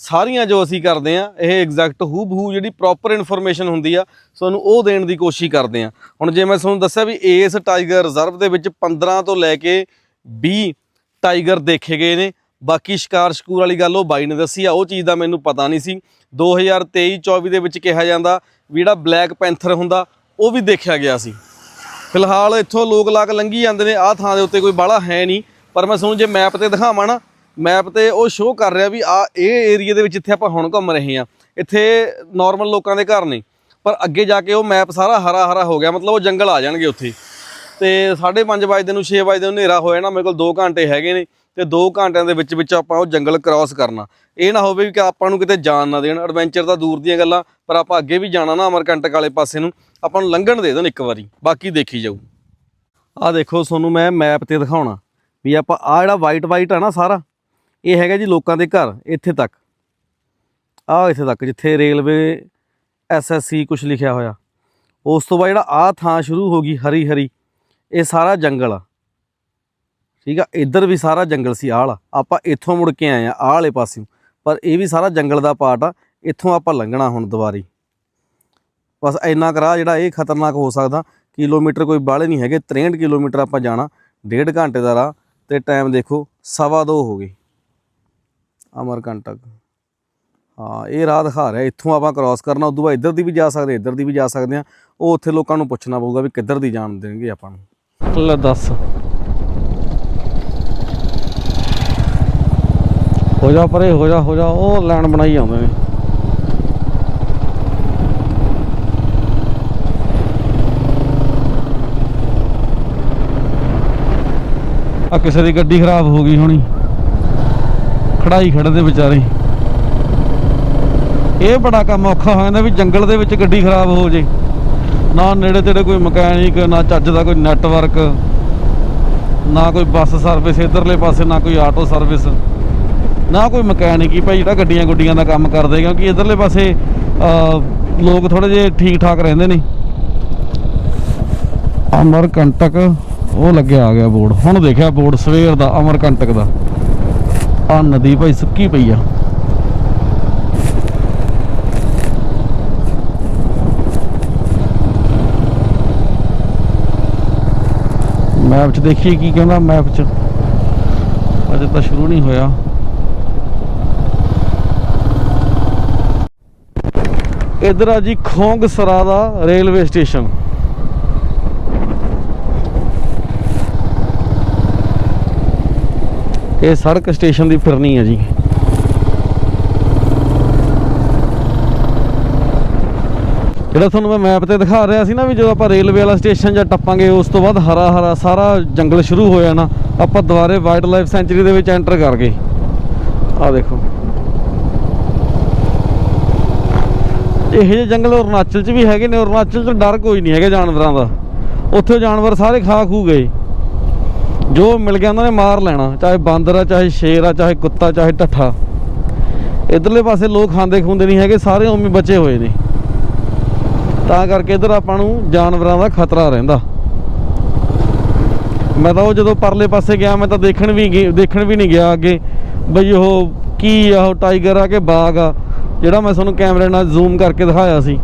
ਸਾਰੀਆਂ ਜੋ ਅਸੀਂ ਕਰਦੇ ਆ ਇਹ ਐਗਜ਼ੈਕਟ ਹੂਬਹੂ ਜਿਹੜੀ ਪ੍ਰੋਪਰ ਇਨਫੋਰਮੇਸ਼ਨ ਹੁੰਦੀ ਆ ਤੁਹਾਨੂੰ ਉਹ ਦੇਣ ਦੀ ਕੋਸ਼ਿਸ਼ ਕਰਦੇ ਆ ਹੁਣ ਜੇ ਮੈਂ ਤੁਹਾਨੂੰ ਦੱਸਿਆ ਵੀ ਇਸ ਟਾਈਗਰ ਰਿਜ਼ਰਵ ਦੇ ਵਿੱਚ 15 ਤੋਂ ਲੈ ਕੇ 20 ਟਾਈਗਰ ਦੇਖੇ ਗਏ ਨੇ, ਬਾਕੀ ਸ਼ਿਕਾਰ ਸ਼ਕੂਰ ਵਾਲੀ ਗੱਲ ਉਹ ਬਾਈ ਨੇ ਦੱਸੀ ਆ, ਉਹ ਚੀਜ਼ ਦਾ ਮੈਨੂੰ ਪਤਾ ਨਹੀਂ ਸੀ। 2023 24 ਦੇ ਵਿੱਚ ਕਿਹਾ ਜਾਂਦਾ ਵੀ ਜਿਹੜਾ ਬਲੈਕ ਪੈਂਥਰ ਹੁੰਦਾ, ਉਹ ਵੀ ਦੇਖਿਆ ਗਿਆ ਸੀ। ਫਿਲਹਾਲ ਇੱਥੋਂ ਲੋਕ ਲਾਕ ਲੰਘੀ ਜਾਂਦੇ ਨੇ, ਆਹ ਥਾਂ ਦੇ ਉੱਤੇ ਕੋਈ ਬਾਹਲਾ ਹੈ ਨਹੀਂ, ਪਰ ਮੈਂ ਤੁਹਾਨੂੰ ਜੇ ਮੈਪ ਤੇ ਦਿਖਾਵਾਂ ਨਾ ਮੈਪ ਤੇ ਉਹ ਸ਼ੋਅ ਕਰ ਰਿਹਾ ਵੀ ਆ, ਇਹ ਏਰੀਆ ਦੇ ਵਿੱਚ ਜਿੱਥੇ ਆਪਾਂ ਹੁਣ ਘੁੰਮ ਰਹੇ ਹਾਂ। ਇੱਥੇ ਨਾਰਮਲ ਲੋਕਾਂ ਦੇ ਘਰ ਨੇ। ਪਰ ਅੱਗੇ ਜਾ ਕੇ ਉਹ ਮੈਪ ਸਾਰਾ ਹਰਾ ਹਰਾ ਹੋ ਗਿਆ। ਮਤਲਬ ਉਹ ਜੰਗਲ ਆ ਜਾਣਗੇ ਉੱਥੇ। ਤੇ 5:30 ਵਜੇ ਨੂੰ 6 ਵਜੇ ਨੂੰ ਹਨੇਰਾ ਹੋ ਜਾਣਾ ਮੇਰੇ ਕੋਲ 2 ਘੰਟੇ ਹੈਗੇ ਨੇ। ਤੇ 2 ਘੰਟਿਆਂ ਦੇ ਵਿੱਚ ਵਿੱਚ ਆਪਾਂ ਉਹ ਜੰਗਲ ਕ੍ਰਾਸ ਕਰਨਾ। ਇਹ ਨਾ ਹੋਵੇ ਕਿ ਆਪਾਂ ਨੂੰ ਕਿਤੇ ਜਾਣ ਨਾ ਦੇਣ। ਐਡਵੈਂਚਰ ਤਾਂ ਦੂਰ ਦੀਆਂ ਗੱਲਾਂ, ਪਰ ਆਪਾਂ ਅੱਗੇ ਵੀ ਜਾਣਾ ਨਾ ਅਮਰਕੰਟਕ ਵਾਲੇ ਪਾਸੇ ਨੂੰ। ਆਪਾਂ ਨੂੰ ਲੰਘਣ ਦੇ ਦੇਣ ਇੱਕ ਵਾਰੀ। ਬਾਕੀ ਦੇਖੀ ਜਾਊ। ਆਹ ਦੇਖੋ, ਤੁਹਾਨੂੰ ਮੈਂ ਮੈਪ ਤੇ ਦਿਖਾਉਣਾ। ਵੀ ਆਪਾਂ ਆ ਜਿਹੜਾ ਵਾਈਟ ਵਾਈਟ ਆ ਨਾ ਸਾਰਾ ਇਹ ਹੈਗਾ ਜੀ ਲੋਕਾਂ ਦੇ ਘਰ, ਇੱਥੇ ਤੱਕ। ਆਹ ਇੱਥੇ ਤੱਕ, ਜਿੱਥੇ ਰੇਲਵੇ ਐਸਐਸਸੀ ਕੁਝ ਲਿਖਿਆ ਹੋਇਆ। ਉਸ ਤੋਂ ਬਾਅਦ ਜਿਹੜਾ ਆਹ ਥਾਂ ਸ਼ੁਰੂ ਹੋ ਗਈ ਹਰੀ ਹਰੀ ਇਹ ਸਾਰਾ ਜੰਗਲ ਆ। ਠੀਕ ਆ, ਇੱਧਰ ਵੀ ਸਾਰਾ ਜੰਗਲ ਸੀ ਆਲ ਆਪਾਂ ਇੱਥੋਂ ਮੁੜ ਕੇ ਆਏ ਆ, ਆਹ ਵਾਲੇ ਪਾਸਿਓਂ। ਪਰ ਇਹ ਵੀ ਸਾਰਾ ਜੰਗਲ ਦਾ ਪਾਰਟ ਆ, ਇੱਥੋਂ ਆਪਾਂ ਲੰਘਣਾ ਹੁਣ ਦੁਬਾਰੀ। ਬਸ ਇੰਨਾ ਕਰਾ ਜਿਹੜਾ ਇਹ ਖਤਰਨਾਕ ਹੋ ਸਕਦਾ, ਕਿਲੋਮੀਟਰ ਕੋਈ ਬਾਹਲੇ ਨਹੀਂ ਹੈਗੇ 63 ਕਿਲੋਮੀਟਰ ਆਪਾਂ ਜਾਣਾ, ਡੇਢ ਘੰਟੇ ਦਾ ਰਾਹ, ਤੇ ਟਾਈਮ ਦੇਖੋ, ਸਵਾ ਦੋ ਹੋ ਗਈ ਅਮਰਕੰਟਕ। ਹਾਂ, ਇਹ ਰਾਹ ਦਿਖਾ ਰਿਹਾ। ਇੱਥੋਂ ਆਪਾਂ ਕ੍ਰਾਸ ਕਰਨਾ, ਉਦੋਂ ਬਾਅਦ ਇੱਧਰ ਦੀ ਵੀ ਜਾ ਸਕਦੇ, ਇੱਧਰ ਦੀ ਵੀ ਜਾ ਸਕਦੇ ਆ ਉਹ ਉੱਥੇ ਲੋਕਾਂ ਨੂੰ ਪੁੱਛਣਾ ਪਊਗਾ ਵੀ ਕਿੱਧਰ ਦੀ ਜਾਣ ਦੇਣਗੇ ਆਪਾਂ ਨੂੰ। ਲੈ ਦੱਸ। ਹੋ ਜਾ ਪਰੇ, ਹੋ ਜਾ ਹੋ ਜਾ। ਉਹ ਲਾਈਨ ਬਣਾਈ ਆਉਂਦੇ ਨੇ ਆ ਕਿਸੇ ਦੀ ਗੱਡੀ ਖਰਾਬ ਹੋ ਗਈ ਹੋਣੀ। ਖੜਾਈ ਖੜੇ ਵਿਚਾਰੇ। ਇਹ ਬੜਾ ਕੰਮ ਔਖਾ ਹੋ ਜਾਂਦਾ ਵੀ ਜੰਗਲ ਦੇ ਵਿੱਚ ਗੱਡੀ ਖਰਾਬ ਹੋ ਜੇ। ਨਾ ਨੇੜੇ ਤੇੜੇ ਕੋਈ ਮਕੈਨਿਕ ਨਾ ਚੱਜ ਦਾ ਕੋਈ ਨੈਟਵਰਕ ਨਾ ਕੋਈ ਬੱਸ ਸਰਵਿਸ ਇਧਰਲੇ ਪਾਸੇ ਨਾ ਕੋਈ ਆਟੋ ਸਰਵਿਸ ਨਾ ਕੋਈ ਮਕੈਨਿਕ ਹੀ ਭਾਈ ਜਿਹੜਾ ਗੱਡੀਆਂ ਗੁੱਡੀਆਂ ਦਾ ਕੰਮ ਕਰਦੇ ਕਿਉਂਕਿ ਇਧਰਲੇ ਪਾਸੇ ਅਹ, ਲੋਕ ਥੋੜੇ ਜਿਹੇ ਠੀਕ ਠਾਕ ਰਹਿੰਦੇ ਨੇ। ਅਮਰ ਕੰਟਕ ਉਹ ਲੱਗਿਆ ਆ ਗਿਆ ਬੋਰਡ। ਹੁਣ ਦੇਖਿਆ ਬੋਰਡ ਸਵੇਰ ਦਾ ਅਮਰ ਕੰਟਕ ਦਾ। ਆ ਨਦੀ ਭਾਈ ਸੁੱਕੀ ਪਈ ਆ। ਮੈਪ 'ਚ ਦੇਖੀਏ ਕੀ ਕਹਿੰਦਾ ਮੈਪ 'ਚ ਅਜੇ ਤਾਂ ਸ਼ੁਰੂ ਨਹੀਂ ਹੋਇਆ। ਇਧਰ ਆ ਜੀ ਖੋਂਗਸਰਾ ਦਾ ਰੇਲਵੇ ਸਟੇਸ਼ਨ। ਇਹ ਸੜਕ ਸਟੇਸ਼ਨ ਦੀ ਫਿਰਨੀ ਹੈ ਜੀ। ਜਿਹੜਾ ਤੁਹਾਨੂੰ ਮੈਂ ਮੈਪ ਤੇ ਦਿਖਾ ਰਿਹਾ ਸੀ ਨਾ ਵੀ ਜਦੋਂ ਆਪਾਂ ਰੇਲਵੇ ਵਾਲਾ ਸਟੇਸ਼ਨ ਜਾਂ ਟੱਪਾਂਗੇ, ਉਸ ਤੋਂ ਬਾਅਦ ਹਰਾ ਹਰਾ ਸਾਰਾ ਜੰਗਲ ਸ਼ੁਰੂ ਹੋ ਜਾਣਾ। ਆਪਾਂ ਦੁਬਾਰੇ ਵਾਈਲਡ ਲਾਈਫ ਸੈਂਚੁਰੀ ਦੇ ਵਿੱਚ ਐਂਟਰ ਕਰ ਗਏ ਆਹ ਦੇਖੋ। ਇਹ ਜਿਹੇ ਜੰਗਲ ਅਰੁਣਾਚਲ 'ਚ ਵੀ ਹੈਗੇ ਨੇ। ਅਰੁਣਾਚਲ 'ਚ ਡਰ ਕੋਈ ਨਹੀਂ ਹੈਗਾ ਜਾਨਵਰਾਂ ਦਾ। ਉੱਥੇ ਜਾਨਵਰ ਸਾਰੇ ਖਾ ਖੂ ਗਏ। ਜੋ ਮਿਲ ਗਿਆ ਉਹਨਾਂ ਨੇ ਮਾਰ ਲੈਣਾ, ਚਾਹੇ ਬਾਂਦਰ ਆ, ਚਾਹੇ ਸ਼ੇਰ ਆ, ਚਾਹੇ ਕੁੱਤਾ, ਚਾਹੇ ਢੱਠਾ। ਇਧਰਲੇ ਪਾਸੇ ਲੋਕ ਖਾਂਦੇ ਖੁੰਦੇ ਨਹੀਂ ਹੈਗੇ, ਸਾਰੇ ਉਵੇਂ ਬਚੇ ਹੋਏ ਨੇ। ਤਾਂ ਕਰਕੇ ਇਧਰ ਆਪਾਂ ਨੂੰ ਜਾਨਵਰਾਂ ਦਾ ਖਤਰਾ ਰਹਿੰਦਾ। ਮੈਂ ਤਾਂ ਉਹ ਜਦੋਂ ਪਰਲੇ ਪਾਸੇ ਗਿਆ, ਮੈਂ ਤਾਂ ਦੇਖਣ ਵੀ ਗਿਆ- ਦੇਖਣ ਵੀ ਨਹੀਂ ਗਿਆ ਅੱਗੇ। ਬਈ ਉਹ ਕੀ ਆ, ਉਹ ਟਾਈਗਰ ਆ ਕਿ ਬਾਗ ਆ, ਜਿਹੜਾ ਮੈਂ ਤੁਹਾਨੂੰ ਕੈਮਰੇ ਨਾਲ ਜ਼ੂਮ ਕਰਕੇ ਦਿਖਾਇਆ ਸੀ।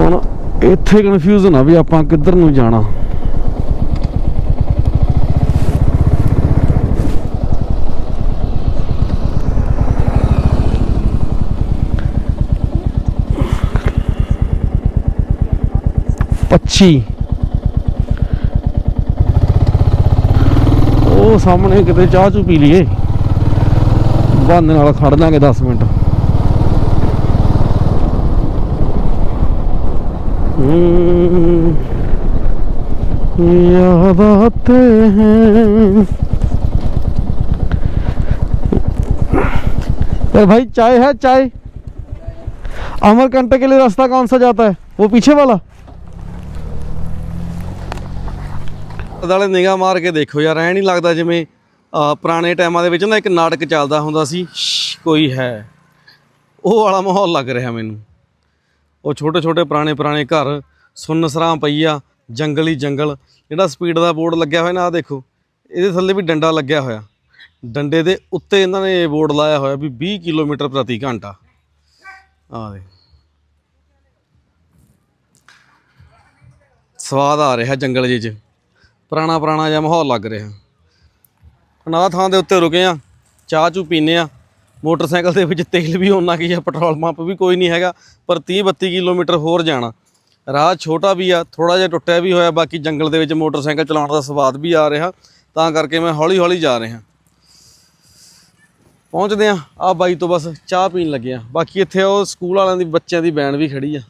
ਹੁਣ ਇੱਥੇ ਕਨਫਿਊਜ਼ਨ ਆ ਵੀ ਆਪਾਂ ਕਿੱਧਰ ਨੂੰ ਜਾਣਾ। ਪੱਛੀ ਉਹ ਸਾਹਮਣੇ ਕਿਤੇ ਚਾਹ ਚੂ ਪੀ ਲਈਏ ਬੰਦ ਨਾਲ ਖੜ ਲਾਂਗੇ 10 ਮਿੰਟ ਹੂੰ याद आते हैं ए भाई चाय है चाय अमरकंटक के लिए रास्ता कौन सा जाता है वो पीछे वाला ਦਾਲੇ ਨਿਗਾਹ ਮਾਰ ਕੇ ਦੇਖੋ ਯਾਰ, ਐ ਨਹੀਂ ਲੱਗਦਾ ਜਿਵੇਂ ਪੁਰਾਣੇ ਟਾਈਮਾਂ ਦੇ ਵਿੱਚ ਨਾ ਇੱਕ ਨਾਟਕ ਚੱਲਦਾ ਹੁੰਦਾ ਸੀ ਕੋਈ ਹੈ। ਉਹ ਵਾਲਾ ਮਾਹੌਲ ਲੱਗ ਰਿਹਾ ਮੈਨੂੰ। ਉਹ ਛੋਟੇ ਛੋਟੇ ਪੁਰਾਣੇ ਪੁਰਾਣੇ ਘਰ ਸੁੰਨਸਰਾਂ ਪਈ ਆ ਜੰਗਲ ਜੰਗਲ, ਜਿਹੜਾ ਸਪੀਡ ਦਾ ਬੋਰਡ ਲੱਗਿਆ ਹੋਇਆ ਨਾ ਆ ਦੇਖੋ, ਇਹਦੇ ਥੱਲੇ ਵੀ ਡੰਡਾ ਲੱਗਿਆ ਹੋਇਆ। ਡੰਡੇ ਦੇ ਉੱਤੇ ਇਹਨਾਂ ਨੇ ਬੋਰਡ ਲਾਇਆ ਹੋਇਆ ਵੀ 20 ਕਿਲੋਮੀਟਰ ਪ੍ਰਤੀ ਘੰਟਾ। ਆ ਦੇ ਸਵਾਦ ਆ ਰਿਹਾ ਜੰਗਲ ਜਿਹੇ 'ਚ। ਪੁਰਾਣਾ ਪੁਰਾਣਾ ਜਿਹਾ ਮਾਹੌਲ ਲੱਗ ਰਿਹਾ। ਹੁਣ ਥਾਂ ਦੇ ਉੱਤੇ ਰੁਕੇ ਆ, ਚਾਹ ਚੂ ਪੀਨੇ ਆ। ਮੋਟਰਸਾਈਕਲ ਦੇ ਵਿੱਚ ਤੇਲ ਵੀ ਉਹਨਾਂ ਕੀ ਆ, ਪੈਟਰੋਲ ਪੰਪ ਵੀ ਕੋਈ ਨਹੀਂ ਹੈਗਾ, ਪਰ 30 32 ਕਿਲੋਮੀਟਰ ਹੋਰ ਜਾਣਾ। ਰਾਹ ਛੋਟਾ ਵੀ ਆ ਥੋੜਾ ਜਿਹਾ ਟੁੱਟਿਆ ਵੀ ਹੋਇਆ, ਬਾਕੀ ਜੰਗਲ ਦੇ ਵਿੱਚ ਮੋਟਰਸਾਈਕਲ ਚਲਾਉਣ ਦਾ ਸਵਾਦ ਵੀ ਆ ਰਿਹਾ, ਤਾਂ ਕਰਕੇ ਮੈਂ ਹੌਲੀ ਹੌਲੀ ਜਾ ਰਿਹਾ। ਪਹੁੰਚਦੇ ਆ ਆ ਬਾਈ ਤੋਂ ਬਸ ਚਾਹ ਪੀਣ ਲੱਗੇ ਆ। ਬਾਕੀ ਇੱਥੇ ਉਹ ਸਕੂਲ ਵਾਲਿਆਂ ਦੀ, ਬੱਚਿਆਂ ਦੀ ਬੈਂਡ ਵੀ ਖੜੀ ਆ।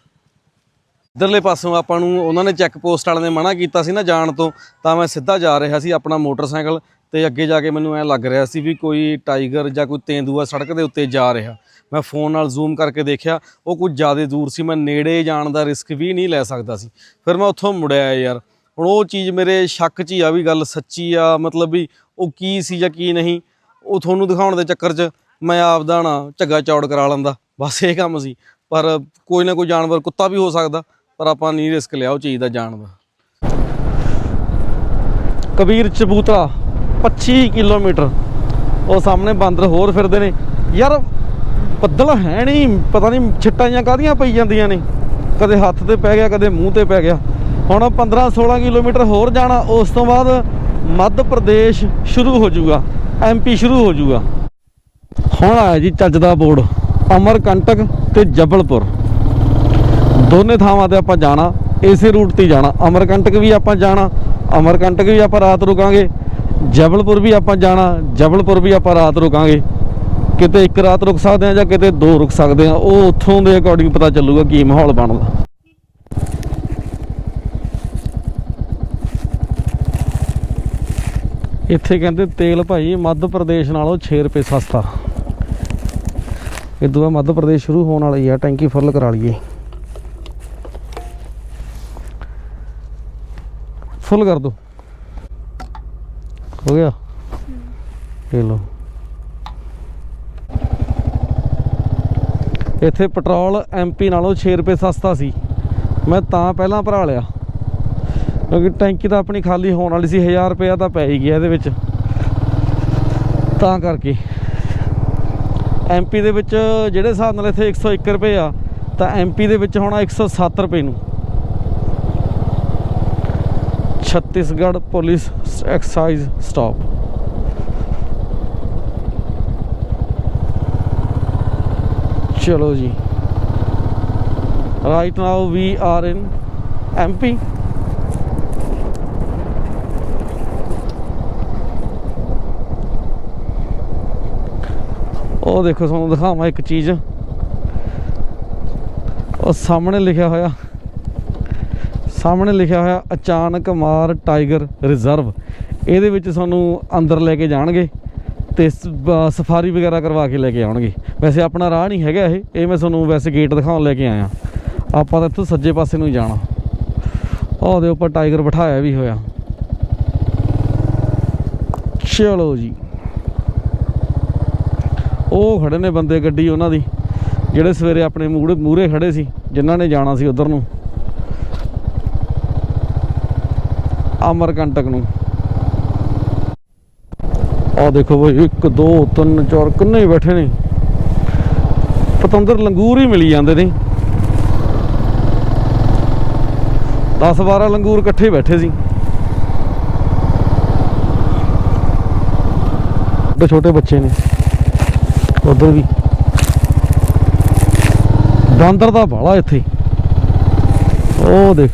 ਇਧਰਲੇ ਪਾਸੋਂ ਆਪਾਂ ਨੂੰ ਉਹਨਾਂ ਨੇ ਚੈੱਕ ਪੋਸਟ ਵਾਲਿਆਂ ਨੇ ਮਨਾ ਕੀਤਾ ਸੀ ਨਾ ਜਾਣ ਤੋਂ, ਤਾਂ ਮੈਂ ਸਿੱਧਾ ਜਾ ਰਿਹਾ ਸੀ ਆਪਣਾ ਮੋਟਰਸਾਈਕਲ ਤੇ ਅੱਗੇ ਜਾ ਕੇ ਮੈਨੂੰ ਐ ਲੱਗ ਰਿਹਾ ਸੀ ਵੀ ਕੋਈ ਟਾਈਗਰ ਜਾਂ ਕੋਈ ਤੇਂਦੂਆ ਸੜਕ ਦੇ ਉੱਤੇ ਜਾ ਰਿਹਾ। ਮੈਂ ਫੋਨ ਨਾਲ ਜ਼ੂਮ ਕਰਕੇ ਦੇਖਿਆ, ਉਹ ਕੁਝ ਜ਼ਿਆਦਾ ਦੂਰ ਸੀ, ਮੈਂ ਨੇੜੇ ਜਾਣ ਦਾ ਰਿਸਕ ਵੀ ਨਹੀਂ ਲੈ ਸਕਦਾ ਸੀ। ਫਿਰ ਮੈਂ ਉੱਥੋਂ ਮੁੜਿਆ ਯਾਰ, ਹੁਣ ਉਹ ਚੀਜ਼ ਮੇਰੇ ਸ਼ੱਕ 'ਚ ਹੀ ਆ ਵੀ ਗੱਲ ਸੱਚੀ ਆ, ਮਤਲਬ ਵੀ ਉਹ ਕੀ ਸੀ ਜਾਂ ਕੀ ਨਹੀਂ, ਉਹ ਤੁਹਾਨੂੰ ਦਿਖਾਉਣ ਦੇ ਚੱਕਰ 'ਚ ਮੈਂ ਆਪਦਾ ਨਾ ਝੱਗਾ ਚੌੜ ਕਰਾ ਲੈਂਦਾ। ਬਸ ਇਹ ਕੰਮ ਸੀ, ਪਰ ਕੋਈ ਨਾ ਕੋਈ ਜਾਨਵਰ ਕੁੱਤਾ ਵੀ ਹੋ ਸਕਦਾ। ਪਰ ਆਪਾਂ ਨਹੀਂ ਰਿਸਕ ਲਿਆ ਉਹ ਚੀਜ਼ ਦਾ ਜਾਣ ਦਾ। ਕਬੀਰ ਚਬੂਤਰਾ 25 ਕਿਲੋਮੀਟਰ। ਉਹ ਸਾਹਮਣੇ ਬਾਂਦਰ ਹੋਰ ਫਿਰਦੇ ਨੇ। ਯਾਰ, ਬੱਦਲ ਹੈ ਨਹੀਂ ਪਤਾ ਨਹੀਂ ਛਿੱਟਾਂ ਜਾਂ ਕਾਦੀਆਂ ਪਈ ਜਾਂਦੀਆਂ ਨੇ। ਕਦੇ ਹੱਥ ਤੇ ਪੈ ਗਿਆ, ਕਦੇ ਮੂੰਹ ਤੇ ਪੈ ਗਿਆ। ਹੁਣ 15 16 ਕਿਲੋਮੀਟਰ ਹੋਰ ਜਾਣਾ, ਉਸ ਤੋਂ ਬਾਅਦ ਮੱਧ ਪ੍ਰਦੇਸ਼ ਸ਼ੁਰੂ ਹੋ ਜਾਊਗਾ। ਐਮਪੀ ਸ਼ੁਰੂ ਹੋ ਜਾਊਗਾ। ਹੁਣ ਆਇਆ ਜੀ ਚੱਜ ਦਾ ਬੋਰਡ, ਅਮਰਕੰਟਕ ਤੇ ਜਬਲਪੁਰ। ਦੋਨੇ ਥਾਵਾਂ ਤੇ ਆਪਾਂ ਜਾਣਾ ਇਸੇ ਰੂਟ ਤੇ ਹੀ ਜਾਣਾ। ਅਮਰਕੰਟਕ ਵੀ ਆਪਾਂ ਜਾਣਾ, ਅਮਰਕੰਟਕ ਵੀ ਆਪਾਂ ਰਾਤ ਰੁਕਾਂਗੇ। ਜਬਲਪੁਰ ਵੀ ਆਪਾਂ ਜਾਣਾ, ਜਬਲਪੁਰ ਵੀ ਆਪਾਂ ਰਾਤ ਰੁਕਾਂਗੇ। ਕਿਤੇ ਇੱਕ ਰਾਤ ਰੁਕ ਸਕਦੇ ਆ ਜਾਂ ਕਿਤੇ ਦੋ ਰੁਕ ਸਕਦੇ ਆ ਉਹ ਉੱਥੋਂ ਦੇ ਅਕੋਰਡਿੰਗ ਪਤਾ ਚੱਲੂਗਾ ਕੀ ਮਾਹੌਲ ਬਣਦਾ। ਇੱਥੇ ਕਹਿੰਦੇ ਤੇਲ ਭਾਈ, ਮੱਧ ਪ੍ਰਦੇਸ਼ ਨਾਲੋਂ 6 ਰੁਪਏ ਸਸਤਾ। ਇਦੋਂ ਬਾਅਦ ਮੱਧ ਪ੍ਰਦੇਸ਼ ਸ਼ੁਰੂ ਹੋਣ ਵਾਲੀ ਆ, ਟੈਂਕੀ ਫੁੱਲ ਕਰਾ ਲਈਏ। ਫੁੱਲ ਕਰ ਦੋ। ਹੋ ਗਿਆ? ਇਹ ਲਓ। ਇੱਥੇ ਪੈਟਰੋਲ ਐਮਪੀ ਨਾਲੋਂ 6 ਰੁਪਏ ਸਸਤਾ ਸੀ। ਮੈਂ ਤਾਂ ਪਹਿਲਾਂ ਭਰਾ ਲਿਆ। ਕਿਉਂਕਿ ਟੈਂਕੀ ਤਾਂ ਆਪਣੀ ਖਾਲੀ ਹੋਣ ਵਾਲੀ ਸੀ 1000 ਰੁਪਇਆ ਤਾਂ ਪੈ ਹੀ ਗਿਆ ਇਹਦੇ ਵਿੱਚ। ਤਾਂ ਕਰਕੇ। ਐਮਪੀ ਦੇ ਵਿੱਚ ਜਿਹੜੇ ਹਿਸਾਬ ਨਾਲ ਇੱਥੇ 101 ਰੁਪਏ ਆ, ਤਾਂ ਐਮਪੀ ਦੇ ਵਿੱਚ ਹੋਣਾ 107 ਰੁਪਏ ਨੂੰ। ਛੱਤੀਸਗੜ੍ਹ ਪੁਲਿਸ ਐਕਸਾਈਜ਼ ਸਟਾਪ ਚਲੋ ਜੀ right now we are in MP ਉਹ ਦੇਖੋ ਤੁਹਾਨੂੰ ਦਿਖਾਵਾਂ ਇੱਕ ਚੀਜ਼ ਉਹ ਸਾਹਮਣੇ ਲਿਖਿਆ ਹੋਇਆ ਸਾਹਮਣੇ ਲਿਖਿਆ ਹੋਇਆ, ਅਚਾਨਕ ਮਾਰ ਟਾਈਗਰ ਰਿਜ਼ਰਵ। ਇਹਦੇ ਵਿੱਚ ਸਾਨੂੰ ਅੰਦਰ ਲੈ ਕੇ ਜਾਣਗੇ ਤੇ ਸਫਾਰੀ ਵਗੈਰਾ ਕਰਵਾ ਕੇ ਲੈ ਕੇ ਆਉਣਗੇ। ਵੈਸੇ ਆਪਣਾ ਰਾਹ ਨਹੀਂ ਹੈਗਾ ਇਹ ਇਹ ਮੈਂ ਤੁਹਾਨੂੰ ਵੈਸੇ ਗੇਟ ਦਿਖਾਉਣ ਲੈ ਕੇ ਆਇਆ। ਆਪਾਂ ਤਾਂ ਇੱਥੋਂ ਸੱਜੇ ਪਾਸੇ ਨੂੰ ਹੀ ਜਾਣਾ। ਉਹਦੇ ਉੱਪਰ ਟਾਈਗਰ ਬਿਠਾਇਆ ਵੀ ਹੋਇਆ। ਚਲੋ ਜੀ। ਉਹ ਖੜੇ ਨੇ ਬੰਦੇ ਗੱਡੀ ਉਹਨਾਂ ਦੀ, ਜਿਹੜੇ ਸਵੇਰੇ ਆਪਣੇ ਮੂਹਰੇ ਮੂਹਰੇ ਖੜੇ ਸੀ, ਜਿਨ੍ਹਾਂ ਨੇ ਜਾਣਾ ਸੀ ਉਧਰ ਨੂੰ। ਅਮਰਕੰਟਕ ਨੂੰ। ਆਹ ਦੇਖੋ ਬਈ 1 2 3 4 ਕਿੰਨੇ ਹੀ ਬੈਠੇ ਨੇ। ਪਤੰਦਰ ਲੰਗੂਰ ਹੀ ਮਿਲੀ ਜਾਂਦੇ ਨੇ। 10 12 ਲੰਗੂਰ ਇਕੱਠੇ ਬੈਠੇ ਸੀ। ਛੋਟੇ ਛੋਟੇ ਬੱਚੇ ਨੇ। ਉਧਰ ਵੀ। ਬਾਂਦਰ ਦਾ ਬਾਲਾ ਇੱਥੇ। ਉਹ ਦੇਖ।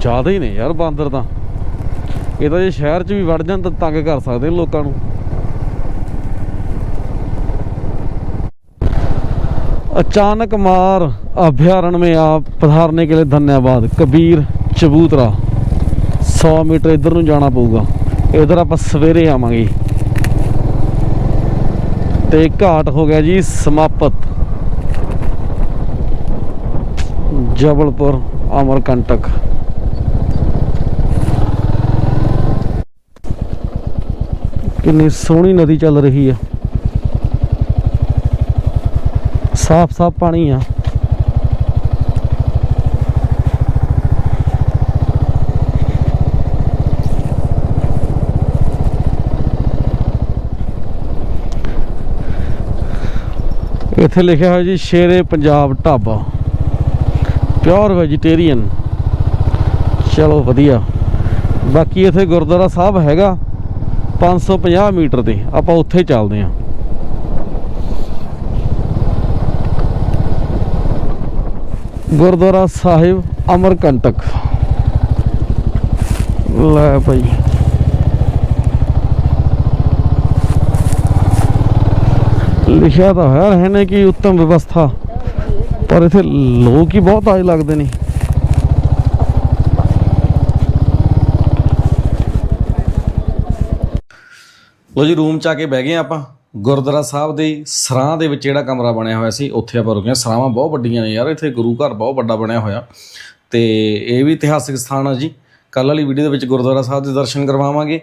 ਜ਼ਿਆਦਾ ਹੀ ਨੇ ਯਾਰ ਬਾਂਦਰ ਤਾਂ ਇਹ ਤਾਂ ਜੇ ਸ਼ਹਿਰ 'ਚ ਵੀ ਵੜ ਜਾਣ ਤਾਂ ਤੰਗ ਕਰ ਸਕਦੇ ਨੇ ਲੋਕਾਂ ਨੂੰ अचानक मार अभ्यारण्य में आप पधारने के लिए धन्यवाद कबीर चबूतरा 100 ਮੀਟਰ ਇਧਰ ਨੂੰ ਜਾਣਾ ਪਊਗਾ ਇਧਰ ਆਪਾਂ ਸਵੇਰੇ ਆਵਾਂਗੇ ਤੇ ਘਾਟ ਹੋ ਗਿਆ ਜੀ ਸਮਾਪਤ ਜਬਲਪੁਰ ਅਮਰਕੰਟਕ ਕਿੰਨੀ ਸੋਹਣੀ ਨਦੀ ਚੱਲ ਰਹੀ ਆ। ਸਾਫ਼ ਸਾਫ਼ ਪਾਣੀ ਆ। ਇੱਥੇ ਲਿਖਿਆ ਹੋਇਆ ਜੀ, ਸ਼ੇਰੇ ਪੰਜਾਬ ਢਾਬਾ। ਪਿਓਰ ਵੈਜੀਟੇਰੀਅਨ ਚਲੋ ਵਧੀਆ। ਬਾਕੀ ਇੱਥੇ ਗੁਰਦੁਆਰਾ ਸਾਹਿਬ ਹੈਗਾ। 550 ਮੀਟਰ ਤੇ ਆਪਾਂ ਉੱਥੇ ਚੱਲਦੇ ਆਂ ਗੁਰਦੁਆਰਾ ਸਾਹਿਬ ਅਮਰਕੰਟਕ। ਲੈ ਭਾਈ। ਲਿਖਿਆ ਤਾਂ ਹੋਇਆ ਹੈ ਨੇ ਕਿ ਉੱਤਮ ਵਿਵਸਥਾ। ਪਰ ਇੱਥੇ ਲੋਕ ਹੀ ਬਹੁਤ ਆਏ ਲੱਗਦੇ ਨੇ। ਲੋ ਜੀ, ਰੂਮ ਚ ਆ ਕੇ ਬਹਿ ਗਏ ਆਪਾਂ। ਗੁਰਦੁਆਰਾ ਸਾਹਿਬ ਦੇ ਸਰਾਂ ਦੇ ਵਿੱਚ ਜਿਹੜਾ ਕਮਰਾ ਬਣਿਆ ਹੋਇਆ ਸੀ, ਉੱਥੇ ਆਪਾਂ ਰੁਕੇ ਸਰਾਵਾਂ ਬਹੁਤ ਵੱਡੀਆਂ ਨੇ ਯਾਰ, ਇੱਥੇ ਗੁਰੂ ਘਰ ਬਹੁਤ ਵੱਡਾ ਬਣਿਆ ਹੋਇਆ। ਤੇ ਇਹ ਵੀ ਇਤਿਹਾਸਿਕ ਸਥਾਨ ਆ ਜੀ। ਕੱਲ ਵਾਲੀ ਵੀਡੀਓ ਦੇ ਵਿੱਚ ਗੁਰਦੁਆਰਾ ਸਾਹਿਬ ਦੇ ਦਰਸ਼ਨ ਕਰਵਾਵਾਂਗੇ।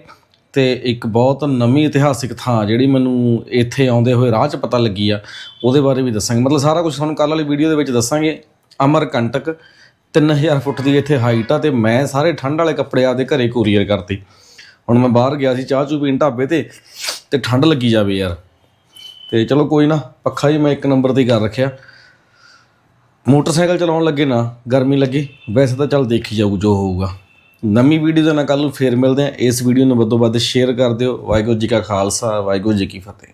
ਤੇ ਇੱਕ ਬਹੁਤ ਨਵੀਂ ਇਤਿਹਾਸਿਕ ਥਾਂ ਜਿਹੜੀ ਮੈਨੂੰ ਇੱਥੇ ਆਉਂਦੇ ਹੋਏ ਰਾਹ 'ਚ ਪਤਾ ਲੱਗੀ ਆ। ਉਹਦੇ ਬਾਰੇ ਵੀ ਦੱਸਾਂਗੇ। ਮਤਲਬ ਸਾਰਾ ਕੁਝ ਤੁਹਾਨੂੰ ਕੱਲ ਵਾਲੀ ਵੀਡੀਓ ਦੇ ਵਿੱਚ ਦੱਸਾਂਗੇ। ਅਮਰ ਅਮਰਕੰਟਕ 3000 ਫੁੱਟ ਦੀ ਇੱਥੇ ਹਾਈਟ ਆ ਤੇ ਮੈਂ ਸਾਰੇ ਠੰਡ ਵਾਲੇ ਕੱਪੜੇ ਆਪਦੇ ਘਰੇ ਕੋਰੀਅਰ ਕਰਤੇ। ਹੁਣ ਮੈਂ ਬਾਹਰ ਗਿਆ ਸੀ, ਚਾਹ ਚੂ ਪੀਣ ਢਾਬੇ ਤੇ ਤੇ ਠੰਡ ਲੱਗੀ ਜਾਵੇ ਯਾਰ। ਤੇ ਚਲੋ ਕੋਈ ਨਾ, ਪੱਖਾ ਹੀ ਮੈਂ ਇੱਕ ਨੰਬਰ ਤੇ ਕਰ ਰੱਖਿਆ। ਮੋਟਰਸਾਈਕਲ ਚਲਾਉਣ ਲੱਗੇ ਨਾ, ਗਰਮੀ ਲੱਗੇ, ਵੈਸੇ ਤਾਂ ਚੱਲ ਦੇਖੀ ਜਾਊ ਜੋ ਹੋਊਗਾ। ਨਵੀਂ ਵੀਡੀਓ ਦੇ ਨਾਲ ਕੱਲ ਨੂੰ ਫੇਰ ਮਿਲਦੇ ਆ ਇਸ ਵੀਡੀਓ ਨੂੰ ਵੱਧ ਤੋਂ ਵੱਧ ਸ਼ੇਅਰ ਕਰ ਦਿਓ। ਵਾਹਿਗੁਰੂ ਜੀ ਕਾ ਖਾਲਸਾ, ਵਾਹਿਗੁਰੂ ਜੀ ਕੀ ਫਤਿਹ।